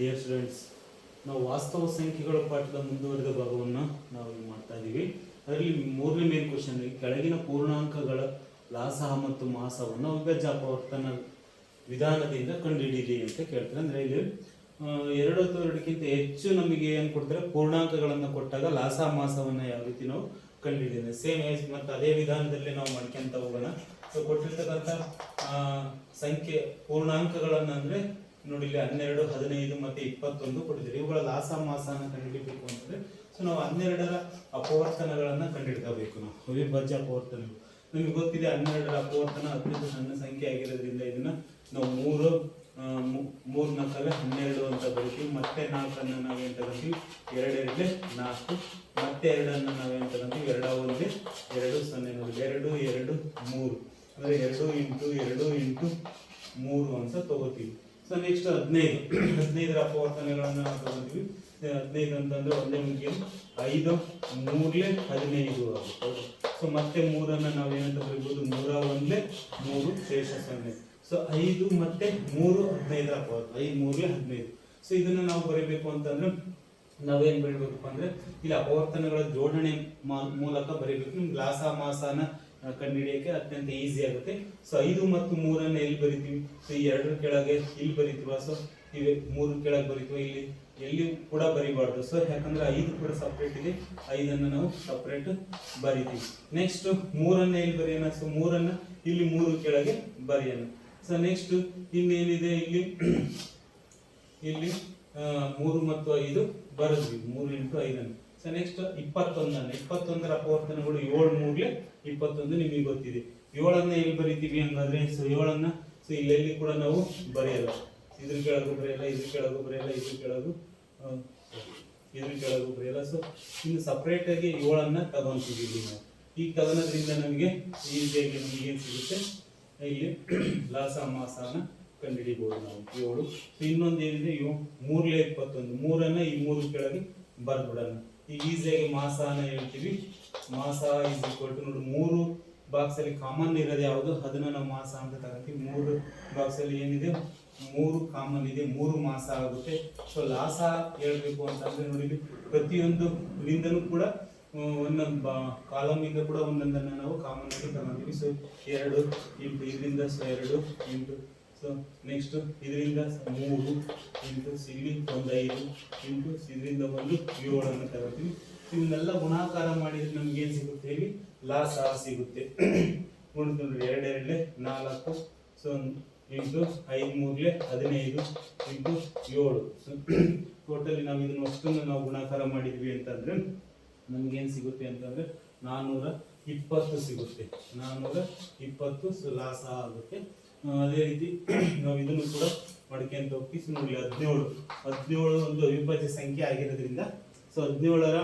Dear students ನಾವು ವಾಸ್ತವ ಸಂಖ್ಯೆಗಳ ಪಾಠದ ಮುಂದುವರೆದ ಭಾಗವನ್ನು ನಾವು ಮಾಡ್ತಾ ಇದ್ದೀವಿ. ಅದರಲ್ಲಿ ಮೂರನೇ ಮೇನ್ ಕ್ವಶನ್ ಕೆಳಗಿನ ಪೂರ್ಣಾಂಕಗಳ ಲಾಸಹ ಮತ್ತು ಮಾಸವನ್ನು ಅವಿಭಾಜ್ಯ ಅಪವರ್ತನ ವಿಧಾನದಿಂದ ಕಂಡುಹಿಡಿಯಿರಿ ಅಂತ ಕೇಳ್ತಾರೆ. ಅಂದರೆ ಇಲ್ಲಿ ಎರಡು ಅಥವಾ ಎರಡಕ್ಕಿಂತ ಹೆಚ್ಚು ನಮಗೆ ಏನು ಕೊಡ್ತಾರೆ? ಪೂರ್ಣಾಂಕಗಳನ್ನು ಕೊಟ್ಟಾಗ ಲಾಸ ಮಾಸವನ್ನು ಯಾವ ರೀತಿ ನಾವು ಕಂಡುಹಿಡಿದ್ರೆ ಸೇಮ್ ಏಜ್ ಮತ್ತು ಅದೇ ವಿಧಾನದಲ್ಲಿ ನಾವು ಮಾಡ್ಕೊಂತ ಹೋಗೋಣ. ಸೊ ಕೊಟ್ಟಿರ್ತಕ್ಕಂಥ ಸಂಖ್ಯೆ ಪೂರ್ಣಾಂಕಗಳನ್ನು ಅಂದ್ರೆ ನೋಡಿ ಇಲ್ಲಿ ಹನ್ನೆರಡು, ಹದಿನೈದು ಮತ್ತೆ ಇಪ್ಪತ್ತೊಂದು ಕೊಟ್ಟಿದ್ದಾರೆ. ಇವುಗಳ ಲಾಸ ಮಾಸನ ಕಂಡುಹಿಡಿಬೇಕು ಅಂತಂದ್ರೆ ಸೊ ನಾವು ಹನ್ನೆರಡರ ಅಪವರ್ತನಗಳನ್ನ ಕಂಡುಹಿಡ್ಕೋಬೇಕು ನಾವು. ಅವಿಭಾಜ್ಯ ಅಪವರ್ತನಗಳು. ನಮಗೆ ಗೊತ್ತಿದೆ ಹನ್ನೆರಡರ ಅಪವರ್ತನ ಅತ್ಯಂತ ಸಣ್ಣ ಸಂಖ್ಯೆ ಆಗಿರೋದ್ರಿಂದ ಇದನ್ನ ನಾವು ಮೂರು ಮೂರು ನಾಲ್ಕಲ್ಲ ಹನ್ನೆರಡು ಅಂತ ಬರಿತೀವಿ. ಮತ್ತೆ ನಾಲ್ಕನ್ನ ನಾವೇನ್ ತಗೊಂತೀವಿ ಎರಡೆರಡಲೆ ನಾಲ್ಕು. ಮತ್ತೆ ಎರಡನ್ನ ನಾವೇನ್ ತಗೊಂತೀವಿ ಎರಡ ಒಂದೇ ಎರಡು ಸೊನ್ನೆ ಮೂರು. ಎರಡು ಎರಡು, ಮೂರು. ಅಂದ್ರೆ ಎರಡು ಇಂಟು ಎರಡು ಇಂಟು ಮೂರು ಅಂತ ತಗೋತೀವಿ. ಸೊ ನೆಕ್ಸ್ಟ್ ಹದಿನೈದು. ಹದಿನೈದರ ಅಪವರ್ತನಗಳನ್ನು ನಾವು ತಗೋತೀವಿ ಹದಿನೈದು ಅಂತಂದ್ರೆ ಒಂದೇ ಮುಗಿಯ ಐದು, ಮೂರ್ಲೆ ಹದಿನೈದು. ಸೊ ಮತ್ತೆ ಮೂರನ್ನು ನಾವು ಏನಂತ ಬರೀಬಹುದು ಮೂರ ಒಂದ್ಲೆ ಮೂರು ಶೇಷ ಸೊನ್ನೆ ಸೊ ಐದು ಮತ್ತೆ ಮೂರು ಹದಿನೈದರ ಅಪವರ್ತ ಐದು, ಮೂರ್ಲೆ ಹದಿನೈದು. ಸೊ ಇದನ್ನ ನಾವು ಬರೀಬೇಕು ಅಂತಂದ್ರೆ ನಾವೇನ್ ಬರೀಬೇಕಪ್ಪ ಅಂದ್ರೆ, ಇಲ್ಲಿ, ಅಪವರ್ತನಗಳ ಜೋಡಣೆ ಮೂಲಕ ಬರೀಬೇಕು. ನಿಮ್ಗೆ ಲಾಸ ಮಾಸನ ಕಂಡುಹಿಡಿಯಕ್ಕೆ ಅತ್ಯಂತ ಈಸಿ ಆಗುತ್ತೆ. ಸೊ ಐದು ಮತ್ತು ಮೂರನ್ನ ಎಲ್ಲಿ ಬರಿತೀವಿ? ಸೊ ಈ ಎರಡರ ಕೆಳಗೆ ಇಲ್ಲಿ ಬರಿತೀವ? ಸೊ ಇವೆ ಮೂರು ಕೆಳಗೆ ಬರಿತೀವ? ಇಲ್ಲಿ ಎಲ್ಲಿ ಕೂಡ ಬರಿಬಾರ್ದು. ಸೊ ಯಾಕಂದ್ರೆ ಐದು ಕೂಡ ಸಪ್ರೇಟ್ ಇದೆ. ಐದನ್ನ ನಾವು ಸಪ್ರೇಟ್ ಬರಿತೀವಿ. ನೆಕ್ಸ್ಟ್ ಮೂರನ್ನ ಎಲ್ಲಿ ಬರೆಯೋಣ? ಸೊ ಮೂರನ್ನ ಇಲ್ಲಿ ಮೂರು ಕೆಳಗೆ ಬರೆಯೋಣ. ಸೊ ನೆಕ್ಸ್ಟ್ ಇನ್ನೇನಿದೆ ಇಲ್ಲಿ? ಇಲ್ಲಿ ಮೂರು ಮತ್ತು ಐದು ಬರೆದ್ವಿ. ಮೂರು ಇಂಟು ಐದನ್ನು. ಸೊ ನೆಕ್ಸ್ಟ್ ಇಪ್ಪತ್ತೊಂದನ್ನು ಇಪ್ಪತ್ತೊಂದರ ಅಪವರ್ತನಗಳು ಏಳು ಮೂರ್ಲೆ ಇಪ್ಪತ್ತೊಂದು ನಿಮಗೆ ಗೊತ್ತಿದೆ. ಏಳನ್ನು ಎಲ್ಲಿ ಬರಿತೀವಿ ಹಂಗಾದ್ರೆ? ಸೊ ಏಳನ್ನು ಸೊ ಇಲ್ಲೆಲ್ಲಿ ಕೂಡ ನಾವು ಬರೆಯಲ್ಲ. ಇದ್ರ ಕೆಳಗೂ ಬರೆಯಲ್ಲ, ಇದ್ರ ಕೆಳಗೂ ಬರೆಯಲ್ಲ, ಇದ್ರ ಕೆಳಗೂ ಇದ್ರ ಕೆಳಗೂ ಬರೆಯಲ್ಲ. ಸೊ ಇನ್ನು ಸಪ್ರೇಟಾಗಿ ಏಳನ್ನ ಇಲ್ಲಿ ನಾವು. ಈ ತಗೊಳೋದ್ರಿಂದ ನಮಗೆ ಈಸಿಯಾಗಿ ನಮಗೆ ಏನು ಸಿಗುತ್ತೆ? ಇಲ್ಲಿ ಲಾಸ, ಮಾಸನ ಕಂಡುಹಿಡಿಬಹುದು ನಾವು. ಏಳು. ಸೊ ಇನ್ನೊಂದು ಏನಿದೆ ಇವು ಮೂರ್ಲೆ ಇಪ್ಪತ್ತೊಂದು. ಮೂರನ್ನು ಈ ಮೂರು ಕೆಳಗೆ ಬರ್ಬಿಡೋಣ ಈಗ ಈಸಿಯಾಗಿ ಮಾಸನ ಹೇಳ್ತೀವಿ. ಮಾಸ ಇಸ್ ಈಕ್ವಲ್ ಟು ನೋಡಿ, ಮೂರು ಬಾಕ್ಸ್ ಅಲ್ಲಿ ಕಾಮನ್ ಇರೋದು ಯಾವುದು? ಅದನ್ನ ನಾವು ಮಾಸ ಅಂತ ತಗೋತೀವಿ. ಮೂರು ಬಾಕ್ಸ್ ಅಲ್ಲಿ ಏನಿದೆ? ಮೂರು ಕಾಮನ್ ಇದೆ, ಮೂರು ಮಾಸ ಆಗುತ್ತೆ. ಸೊ ಲಾಸ ಹೇಳ್ಬೇಕು ಅಂತಂದ್ರೆ ನೋಡಿ ಪ್ರತಿಯೊಂದು ಲಿಂದನೂ ಕೂಡ ಒಂದೊಂದು ಕಾಲಮ್ ಇಂದ ಕೂಡ ಒಂದೊಂದನ್ನ ನಾವು ಕಾಮನ್ ಆಗಿ ತಗೊಂತೀವಿ. ಸೊ ಎರಡು ಇಂಟು ಇದರಿಂದ ಸೊ ಎರಡು ಇಂಟು ಸೊ ನೆಕ್ಸ್ಟ್ ಇದರಿಂದ ಮೂರು ಇಂಟು ಇಲ್ಲಿ ಒಂದು ಐದು ಇಂಟು ಇದರಿಂದ ಒಂದು ಏಳನ್ನು ತಗೋತೀವಿ ಇವನ್ನೆಲ್ಲ ಗುಣಾಕಾರ ಮಾಡಿದ್ರೆ ನಮ್ಗೆ ಏನು ಸಿಗುತ್ತೆ ಹೇಳಿ? ಲಾಸ್ ಆರ್ ಸಿಗುತ್ತೆ. ನೋಡಿದ್ರೆ ನೋಡಿ ನಾಲ್ಕು ಸೊ ಇಂಟು ಐದು ಮೂರ್ಲೆ ಹದಿನೈದು ಇಂಟು ಏಳು. ಸೊ ಟೋಟಲಿ ನಾವು ಇದನ್ನ ಅಷ್ಟನ್ನು ನಾವು ಗುಣಾಕಾರ ಮಾಡಿದ್ವಿ ಅಂತಂದರೆ ನಮಗೇನು ಸಿಗುತ್ತೆ ಅಂತಂದರೆ ನಾನ್ನೂರ ಇಪ್ಪತ್ತು ಸಿಗುತ್ತೆ. ನಾನ್ನೂರ ಇಪ್ಪತ್ತು ಸೊ ಲಾಸ ಆಗುತ್ತೆ. ಅದೇ ರೀತಿ ನಾವು ಇದನ್ನು ಕೂಡ ಮಾಡ್ಕೊಂತ ಹೋಗ್ತೀವಿ. ಸೊ ನೋಡಿ ಹದಿನೇಳು. ಹದಿನೇಳು ಒಂದು ಅವಿಭಾಜ್ಯ ಸಂಖ್ಯೆ ಆಗಿರೋದ್ರಿಂದ ಸೊ ಹದಿನೇಳರ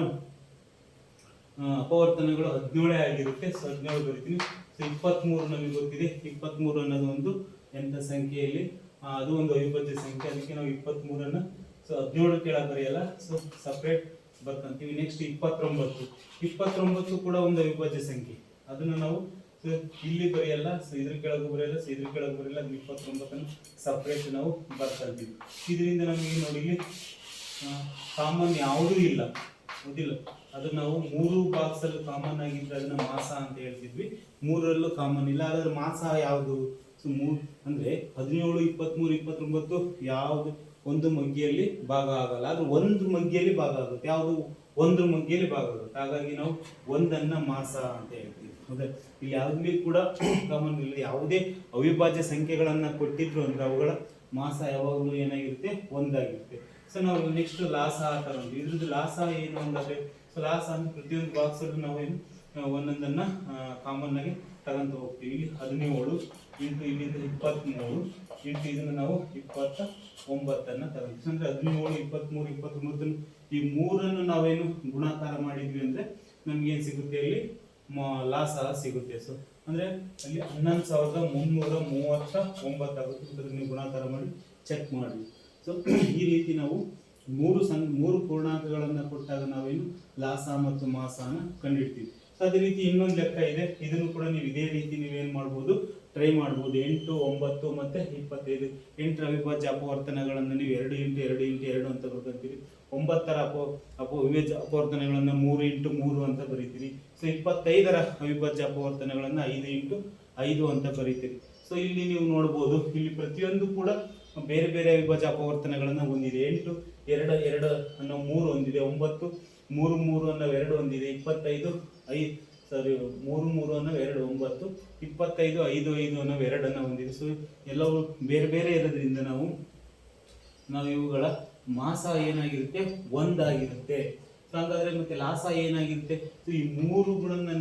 ಅಪವರ್ತನಗಳು ಹದಿನೇಳೇ ಆಗಿರುತ್ತೆ. ಸೊ ಹದಿನೇಳು ಬರಿತೀನಿ. ಸೊ ಇಪ್ಪತ್ತ್ಮೂರು ನಮಗೆ ಗೊತ್ತಿದೆ. ಇಪ್ಪತ್ಮೂರು ಅನ್ನೋದು ಒಂದು ಎಂಥ ಸಂಖ್ಯೆಯಲ್ಲಿ? ಅದು ಒಂದು ಅವಿಭಾಜ್ಯ ಸಂಖ್ಯೆ. ಅದಕ್ಕೆ ನಾವು ಇಪ್ಪತ್ತ್ಮೂರನ್ನು ಸೊ ಹದಿನೇಳು ಕೆಳಗೆ ಬರೆಯಲ್ಲ. ಸೊ ಸಪ್ರೇಟ್ ಬರ್ಕಂತೀವಿ ನೆಕ್ಸ್ಟ್ ಇಪ್ಪತ್ತೊಂಬತ್ತು. ಇಪ್ಪತ್ತೊಂಬತ್ತು ಕೂಡ ಒಂದು ಅವಿಭಾಜ್ಯ ಸಂಖ್ಯೆ. ಅದನ್ನು ನಾವು ಇಲ್ಲಿ ಬರೆಯಲ್ಲ ಇದ್ರ ಕೆಳಗೂ ಬರೆಯಲ್ಲ ಇದ್ರ ಕೆಳಗೆ ಬರೆಯಲ್ಲ ಇಪ್ಪತ್ತೊಂಬತ್ತನ್ನು ಸಪ್ರೇಟ್ ನಾವು ಬರ್ಕಂತೀವಿ ಇದರಿಂದ ನಮಗೆ ನೋಡಿ ಕಾಮನ್ ಯಾವುದೂ ಇಲ್ಲ. ಗೊತ್ತಿಲ್ಲ. ಅದು ನಾವು ಮೂರು ಬಾಕ್ಸ್ ಅಲ್ಲಿ ಕಾಮನ್ ಆಗಿದ್ರೆ ಅದನ್ನ ಮಾಸ ಅಂತ ಹೇಳ್ತಿದ್ವಿ. ಮೂರರಲ್ಲೂ ಕಾಮನ್ ಇಲ್ಲ. ಅದರ ಮಾಸ ಯಾವುದು? ಸೊ ಮೂರ್ ಅಂದ್ರೆ ಹದಿನೇಳು, ಇಪ್ಪತ್ಮೂರು, ಇಪ್ಪತ್ತೊಂಬತ್ತು ಯಾವುದು? ಒಂದು ಮಗ್ಗಿಯಲ್ಲಿ ಭಾಗ ಆಗಲ್ಲ. ಆದ್ರೆ ಒಂದು ಮಗ್ಗಿಯಲ್ಲಿ ಭಾಗ ಆಗುತ್ತೆ. ಯಾವುದು? ಒಂದು ಮಗ್ಗಿಯಲ್ಲಿ ಭಾಗ ಆಗುತ್ತೆ. ಹಾಗಾಗಿ ನಾವು ಒಂದನ್ನ ಮಾಸ ಅಂತ ಹೇಳ್ತೀವಿ. ಹೌದಾ ಇಲ್ಲಿ ಯಾವ್ದು ಕೂಡ ಕಾಮನ್ ಇಲ್ಲ ಯಾವುದೇ ಅವಿಭಾಜ್ಯ ಸಂಖ್ಯೆಗಳನ್ನ ಕೊಟ್ಟಿದ್ರು ಅಂದ್ರೆ ಅವುಗಳ ಮಾಸ ಯಾವಾಗಲೂ ಏನಾಗಿರುತ್ತೆ? ಒಂದಾಗಿರುತ್ತೆ. ಸೊ ನಾವು ನೆಕ್ಸ್ಟ್ ಲಾಸ ಒಂದು ಇದ್ರದ್ದು ಲಾಸ ಏನು ಅಂದ್ರೆ ಸೊ ಲಾಸ ಅಂದ್ರೆ ಪ್ರತಿಯೊಂದು ಬಾಕ್ಸ್ ಅಲ್ಲೂ ನಾವು ಏನು ಒಂದೊಂದನ್ನ ಕಾಮನ್ ಆಗಿ ತಗೊಂತ ಹೋಗ್ತೀವಿ. ಇಲ್ಲಿ ಹದಿನೇಳು ಇಂಟು ಇಲ್ಲಿಂದ ಇಪ್ಪತ್ತ್ಮೂರು ಇಂಟು ಇದನ್ನ ನಾವು ಇಪ್ಪತ್ತ ಒಂಬತ್ತನ್ನ ತಗೊಂತೀವಿ ಅಂದ್ರೆ ಹದಿನೇಳು ಇಪ್ಪತ್ತ್ಮೂರು ಇಪ್ಪತ್ತೊಂಬತ್ತನ್ನು ಈ ಮೂರನ್ನು ನಾವೇನು ಗುಣಾಕಾರ ಮಾಡಿದ್ವಿ ಅಂದ್ರೆ ನಮ್ಗೆ ಏನ್ ಸಿಗುತ್ತೆ ಇಲ್ಲಿ? ಲಾಸ ಸಿಗುತ್ತೆ. ಸೊ ಅಂದ್ರೆ ಅಲ್ಲಿ ಹನ್ನೊಂದು ಸಾವಿರದ ಮುನ್ನೂರ ಮೂವತ್ತ ಒಂಬತ್ತಾಗುತ್ತೆ ಅದನ್ನ ನೀವು ಗುಣಾಕಾರ ಮಾಡಿ ಚೆಕ್ ಮಾಡಿ. ಸೊ ಈ ರೀತಿ ನಾವು ಮೂರು ಸಂ, ಮೂರು ಪೂರ್ಣಾಂಕಗಳನ್ನು ಕೊಟ್ಟಾಗ ನಾವೇನು ಲಾಸ ಮತ್ತು ಮಾಸನ ಕಂಡಿಡ್ತೀವಿ. ಸೊ ಅದೇ ರೀತಿ ಇನ್ನೊಂದು ಲೆಕ್ಕ ಇದೆ. ಇದನ್ನು ಕೂಡ ನೀವು ಇದೇ ರೀತಿ ನೀವೇನು ಮಾಡ್ಬೋದು ಟ್ರೈ ಮಾಡ್ಬೋದು. ಎಂಟು, ಒಂಬತ್ತು ಮತ್ತೆ ಇಪ್ಪತ್ತೈದು. ಎಂಟರ ಅವಿಭಾಜ್ಯ ಅಪವರ್ತನಗಳನ್ನು ನೀವು ಎರಡು ಇಂಟು ಎರಡು ಇಂಟು ಎರಡು ಅಂತ ಬರ್ಕೊಂತೀರಿ. ಒಂಬತ್ತರ ಅಪ ಅಪ ಅಪವರ್ತನೆಗಳನ್ನು ಅಪವರ್ತನಗಳನ್ನು ಮೂರು ಇಂಟು ಮೂರು ಅಂತ ಬರೀತೀರಿ. ಸೊ ಇಪ್ಪತ್ತೈದರ ಅವಿಭಾಜ್ಯ ಅಪವರ್ತನಗಳನ್ನು ಐದು ಇಂಟು ಐದು ಅಂತ ಬರೀತೀರಿ. ಸೊ ಇಲ್ಲಿ ನೀವು ನೋಡ್ಬೋದು, ಇಲ್ಲಿ ಪ್ರತಿಯೊಂದು ಕೂಡ ಬೇರೆ ಬೇರೆ ಅವಿಭಾಜ್ಯ ಅಪವರ್ತನಗಳನ್ನು ಹೊಂದಿದೆ. ಎಂಟು, ಎರಡು ಎರಡು ಅನ್ನೋ ಮೂರು ಹೊಂದಿದೆ ಒಂಬತ್ತು, ಮೂರು ಮೂರು ಅನ್ನೋ ಎರಡು ಹೊಂದಿದೆ ಇಪ್ಪತ್ತೈದು ಐದು ಸಾರಿ ಮೂರು ಮೂರು ಅನ್ನೋ ಎರಡು ಒಂಬತ್ತು, ಇಪ್ಪತ್ತೈದು, ಐದು ಐದು ಅನ್ನೋ ಎರಡನ್ನು ಹೊಂದಿದೆ. ಸೊ ಎಲ್ಲವೂ ಬೇರೆ ಬೇರೆ ಇರೋದ್ರಿಂದ ನಾವು ನಾವು ಇವುಗಳ ಮಾಸ ಏನಾಗಿರುತ್ತೆ? ಒಂದಾಗಿರುತ್ತೆ. ಸೊ ಹಾಗಾದ್ರೆ ಮತ್ತೆ ಲಾಸ ಏನಾಗಿರುತ್ತೆ? ಸೊ ಈ ಮೂರು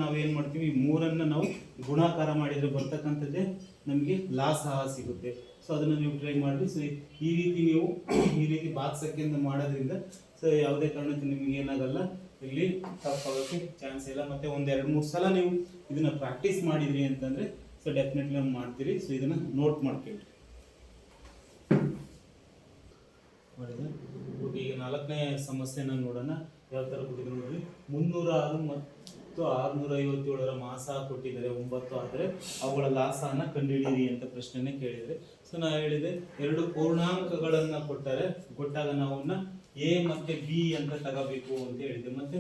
ನಾವು ಏನ್ ಮಾಡ್ತೀವಿ? ಈ ಮೂರನ್ನ ನಾವು ಗುಣಾಕಾರ ಮಾಡಿದ್ರೆ ಬರ್ತಕ್ಕಂಥದ್ದೇ ನಮಗೆ ಲಾಸ ಸಿಗುತ್ತೆ. ಸೊ ಅದನ್ನ ನೀವು ಟ್ರೈ ಮಾಡಿ ಸೊ ಈ ರೀತಿ ನೀವು ಈ ರೀತಿ ಬಾಕ್ಸ್ ಸಂಖ್ಯೆಯಿಂದ ಮಾಡೋದ್ರಿಂದ ಸೊ ಯಾವುದೇ ಕಾರಣಕ್ಕೆ ನಿಮಗೆ ಏನಾಗಲ್ಲ. ಇಲ್ಲಿ ತಪ್ಪಾಗೋಕ್ಕೆ ಚಾನ್ಸ್ ಇಲ್ಲ. ಮತ್ತೆ ಒಂದು ಎರಡು ಮೂರು ಸಲ ನೀವು ಇದನ್ನ ಪ್ರಾಕ್ಟೀಸ್ ಮಾಡಿದ್ರಿ ಅಂತಂದ್ರೆ ಸೊ ಡೆಫಿನೆಟ್ಲಿ ಮಾಡ್ತೀರಿ. ಸೊ ಇದನ್ನ ನೋಟ್ ಮಾಡ್ಕೊಳ್ಳಿ ಮಾಡಿದೆ ಓಕೆ ಈಗ ನಾಲ್ಕನೇ ಸಮಸ್ಯೆನ ನೋಡೋಣ. ಯಾವ ಥರ ಕೊಟ್ಟಿದ್ರು ನೋಡಿ. ಮುನ್ನೂರ ಆರು ಮತ್ತು ಆರುನೂರ ಐವತ್ತೇಳರ ಮಾಸ ಕೊಟ್ಟಿದ್ದಾರೆ. ಒಂಬತ್ತು ಆದರೆ ಅವುಗಳ ಲಾಸನ ಕಂಡುಹಿಡಿಯಿರಿ ಅಂತ ಪ್ರಶ್ನೆನೇ ಕೇಳಿದರೆ ಸೊ ನಾನು ಹೇಳಿದೆ ಎರಡು ಪೂರ್ಣಾಂಕಗಳನ್ನು ಕೊಟ್ಟರೆ. ಕೊಟ್ಟಾಗ ನಾವು ಅವನ್ನ ಎ ಮತ್ತು ಬಿ ಅಂತ ತಗೋಬೇಕು ಅಂತ ಹೇಳಿದೆ. ಮತ್ತು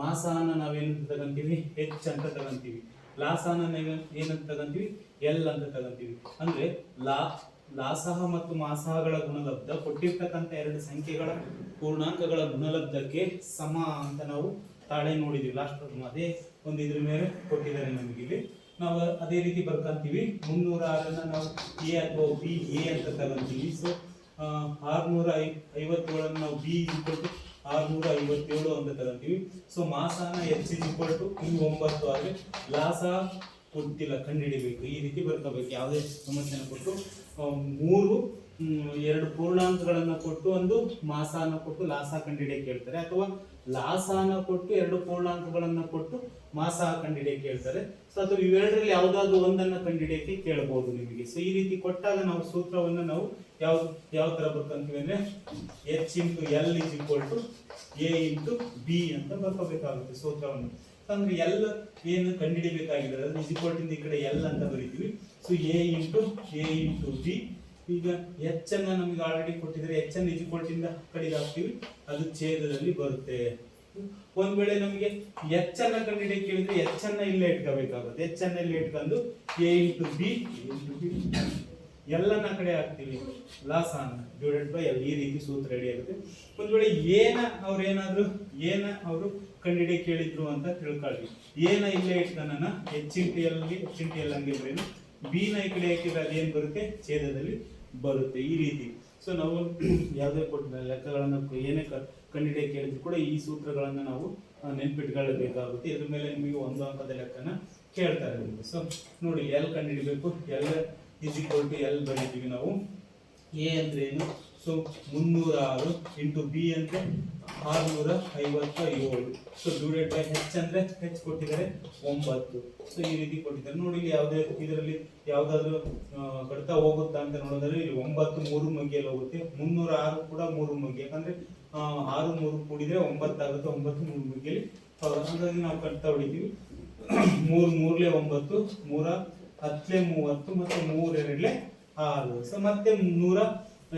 ಮಾಸನ ನಾವೇನು ತಗೊಂತೀವಿ? ಹೆಚ್ ಅಂತ ತಗೊಂತೀವಿ. ಲಾಸನ ಏನಂತ ತಗೊಂತೀವಿ? ಎಲ್ ಅಂತ ತಗೊಂತೀವಿ. ಅಂದರೆ, ಲಾ ಲಾಸಹ ಮತ್ತು ಮಾಸಹಗಳ ಗುಣಲಬ್ಧ ಕೊಟ್ಟಿರ್ತಕ್ಕಂಥ ಎರಡು ಸಂಖ್ಯೆಗಳ ಪೂರ್ಣಾಂಕಗಳ ಗುಣಲಬ್ಧಕ್ಕೆ ಸಮ ಅಂತ ನಾವು ತಾಳೆ ನೋಡಿದೀವಿ. ಲಾಸ್ಟ್ ಅದೇ ಒಂದು ಇದ್ರ ಮೇಲೆ ಕೊಟ್ಟಿದ್ದಾರೆ ನಮಗೆ ಇಲ್ಲಿ. ನಾವು ಅದೇ ರೀತಿ ಬರ್ಕಂತೀವಿ. ಮುನ್ನೂರ ಆರನ್ನ ನಾವು ಎ ಅಥವಾ ಬಿ ಎ ಅಂತ ತಗೊಂತೀವಿ. ಸೊ ಆರ್ನೂರ ಐ, ಐವತ್ತೇಳನ್ನು ನಾವು ಬಿ ಇಕ್ವಲ್ ಆರ್ನೂರ ಐವತ್ತೇಳು ಅಂತ ತಗೊಂತೀವಿ. ಸೊ ಮಾಸನ ಎಚ್ ಇಸ್ ಇಕ್ವಲ್ ಟು ಈ ಒಂಬತ್ತು ಆದರೆ ಲಾಸ ಕೊಟ್ಟಿಲ್ಲ. ಕಂಡುಹಿಡಿಬೇಕು. ಈ ರೀತಿ ಬರ್ಕೋಬೇಕು. ಯಾವುದೇ ಸಮಸ್ಯೆನ ಕೊಟ್ಟು ಮೂರು ಎರಡು ಪೂರ್ಣಾಂಕಗಳನ್ನು ಕೊಟ್ಟು ಒಂದು ಮಾಸಾನ ಕೊಟ್ಟು ಲಾಸ ಕಂಡುಹಿಡಿಯಕ್ಕೆ ಹೇಳ್ತಾರೆ ಅಥವಾ ಲಾಸಾನ ಕೊಟ್ಟು ಎರಡು ಪೂರ್ಣಾಂಕಗಳನ್ನು ಕೊಟ್ಟು ಮಾಸ ಕಂಡುಹಿಡಿಯಕ್ಕೆ ಹೇಳ್ತಾರೆ ಸೊ ಅಥವಾ ಇವೆರಡರಲ್ಲಿ ಯಾವುದಾದ್ರು ಒಂದನ್ನ ಕಂಡುಹಿಡಿಯಕ್ಕೆ ಕೇಳಬಹುದು ನಿಮಗೆ. ಸೊ ಈ ರೀತಿ ಕೊಟ್ಟಾಗ ನಾವು ಸೂತ್ರವನ್ನು ನಾವು ಯಾವ ಯಾವ ತರ ಬರ್ಕೊಂತೀವಿ ಅಂದ್ರೆ H into L is equal to A into B ಅಂತ ಬರ್ಕೋಬೇಕಾಗುತ್ತೆ ಸೂತ್ರವನ್ನು. ಅಂದ್ರೆ ಎಲ್ ಏನು ಕಂಡುಹಿಡಿಬೇಕಾಗಿದೆ ಅದು ಇಸ್ ಈಕ್ವಲ್ ಟು ಈ ಕಡೆ ಎಲ್ ಅಂತ ಬರೀತೀವಿ. So A into A into B ಈಗ ಎಚ್ ಅನ್ನ ನಮಗೆ ಆಲ್ರೆಡಿ ಕೊಟ್ಟಿದ್ರೆ ಎಚ್ ಅನ್ನ ಇಂದ ಕಡೆಗೆ ಹಾಕ್ತೀವಿ ಅದು ಛೇದದಲ್ಲಿ ಬರುತ್ತೆ ಒಂದ್ ವೇಳೆ ನಮಗೆ ಎಚ್ ಅನ್ನ ಕಂಡುಹಿಡಿಯಕ್ಕೆ ಕೇಳಿದ್ರೆ ಎಚ್ ಅನ್ನ ಇಲ್ಲೇ ಇಟ್ಕೋಬೇಕಾಗುತ್ತೆ ಎಚ್ ಅನ್ನ ಇಲ್ಲೇ ಇಟ್ಕೊಂಡು ಎ ಇಂಟು ಬಿ ಬಿ ಎಲ್ಲನ ಕಡೆ ಹಾಕ್ತೀವಿ loss on divided by L ಈ ರೀತಿ ಸೂತ್ರ ರೆಡಿ ಆಗುತ್ತೆ ಒಂದ್ ವೇಳೆ ಏನ ಅವ್ರು ಏನಾದ್ರು ಏನ ಅವರು ಕಂಡಿಡಿ ಕೇಳಿದ್ರು ಅಂತ ತಿಳ್ಕೊಳ್ಳಿ ಏನ ಇಲ್ಲೇ ಇಟ್ಕೊಂಡನ H into L H into L ಹಂಗೆ ಬರೇನು ಬಿ ನ ಈ ಕಡೆ ಹಾಕಿದ್ರೆ ಅದೇನ್ ಬರುತ್ತೆ? ಛೇದದಲ್ಲಿ ಬರುತ್ತೆ ಈ ರೀತಿ. ಸೊ ನಾವು ಯಾವುದೇ ಕೊಟ್ಟ ಲೆಕ್ಕಗಳನ್ನು ಏನೇ ಕಂಡಿಡಿಯ ಕೇಳಿದ್ರು ಕೂಡ ಈ ಸೂತ್ರಗಳನ್ನು ನಾವು ನೆನ್ಪಿಟ್ಕೊಳ್ಳಬೇಕಾಗುತ್ತೆ ಇದ್ರ ಮೇಲೆ ನಿಮಗೆ ಒಂದು ಅಂಕದ ಲೆಕ್ಕನ ಕೇಳ್ತಾರೆ ನಿಮಗೆ ಸೊ ನೋಡಿ, L ಕಂಡಿಡಿಬೇಕು L is equal to L ಬರೀತೀವಿ ನಾವು. ಎ ಅಂದ್ರೆ ಏನು? ಸೊ ಮುನ್ನೂರ ಆರು ಇಂಟು ಬಿ ಅಂದರೆ ಆರುನೂರ ಐವತ್ತ ಏಳು ಸೊ ಡಿವೈಡ್ ಬೈ ಹೆಚ್ ಅಂದ್ರೆ ಹೆಚ್ ಕೊಟ್ಟಿದ್ದಾರೆ ಒಂಬತ್ತು. ಸೊ ಈ ರೀತಿ ಕೊಟ್ಟಿದ್ದಾರೆ. ನೋಡಿ, ಇಲ್ಲಿ ಯಾವುದೇ ಇದರಲ್ಲಿ ಯಾವುದಾದ್ರೂ ಕಡ್ತಾ ಹೋಗುತ್ತಾ ಅಂತ ನೋಡಿದ್ರೆ ಇಲ್ಲಿ ಒಂಬತ್ತು ಮೂರು ಮಗ್ಗಿಯಲ್ಲಿ ಹೋಗುತ್ತೆ. ಮುನ್ನೂರ ಆರು ಕೂಡ ಮೂರು ಮಗ್ಗಿ ಯಾಕಂದರೆ ಆರು ಮೂರು ಕೂಡಿದ್ರೆ ಒಂಬತ್ತಾಗುತ್ತೆ ಒಂಬತ್ತು ಮೂರು ಮಗ್ಗಿಯಲ್ಲಿ ಹಾಗಾಗಿ ನಾವು ಕಟ್ತಾ ಹೊಡಿತೀವಿ. ಮೂರು ಮೂರ್ಲೆ ಒಂಬತ್ತು, ಮೂರ ಹತ್ತಲೆ ಮೂವತ್ತು, ಮತ್ತೆ ಮೂರೆರಡ್ಲೆ ಆರು. ಸೊ ಮತ್ತೆ ನೂರ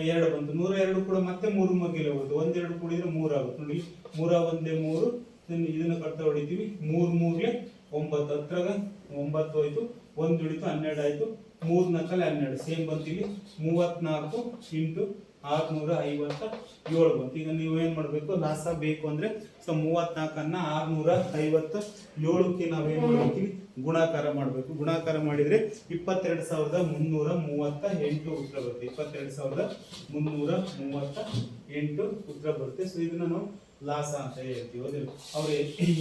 ಎರಡು ಬಂತು. ನೂರ ಎರಡು ಕೂಡ ಮತ್ತೆ ಮೂರು ಮಗ್ಗಿಲೆ ಹೋಗುತ್ತೆ ಒಂದೆರಡು ಕೂಡಿದ್ರೆ ಮೂರಾಗುತ್ತೆ ನೋಡಿ, ಮೂರ ಒಂದೇ ಮೂರು, ಇದನ್ನ- ಕಟ್ತಾ ಹೊಡಿತೀವಿ. ಮೂರು ಮೂರ್ಲೆ ಒಂಬತ್ತು. ಹತ್ರಾಗ ಒಂಬತ್ತು ಹೋಯ್ತು. ಒಂದ್ ಹಿಡಿತು ಹನ್ನೆರಡು ಆಯ್ತು. ಮೂರು ನಕ್ಕಲೆ ಹನ್ನೆರಡು. ಸೇಮ್ ಬಂತು ಇಲ್ಲಿ. ಮೂವತ್ನಾಲ್ಕು ಇಂಟು ಆರ್ನೂರ ಐವತ್ತ ಏಳು ಬಂತು. ಈಗ ನೀವು ಏನು ಮಾಡಬೇಕು? ಲಾಸ ಬೇಕು ಅಂದ್ರೆ, ಸೊ ಮೂವತ್ನಾಲ್ಕನ್ನ ಆರ್ನೂರ ಐವತ್ತ ಏಳಕ್ಕೆ ನಾವೇನು ಮಾಡ್ಬೇಕಿವಿ ಗುಣಾಕಾರ ಮಾಡಬೇಕು. ಗುಣಾಕಾರ ಮಾಡಿದ್ರೆ ಇಪ್ಪತ್ತೆರಡು ಸಾವಿರದ ಮುನ್ನೂರ ಮೂವತ್ತ ಎಂಟು ಉತ್ತರ ಬರುತ್ತೆ. ಇಪ್ಪತ್ತೆರಡು ಸಾವಿರದ ಮುನ್ನೂರ ಮೂವತ್ತ ಎಂಟು ಉತ್ತರ ಬರುತ್ತೆ. ಸೊ ಇದನ್ನ ನಾವು ಲಾಸ ಅಂತ ಹೇಳ್ತೀವಿ. ಹೌದಿಲ್ಲ ಅವ್ರು ಈ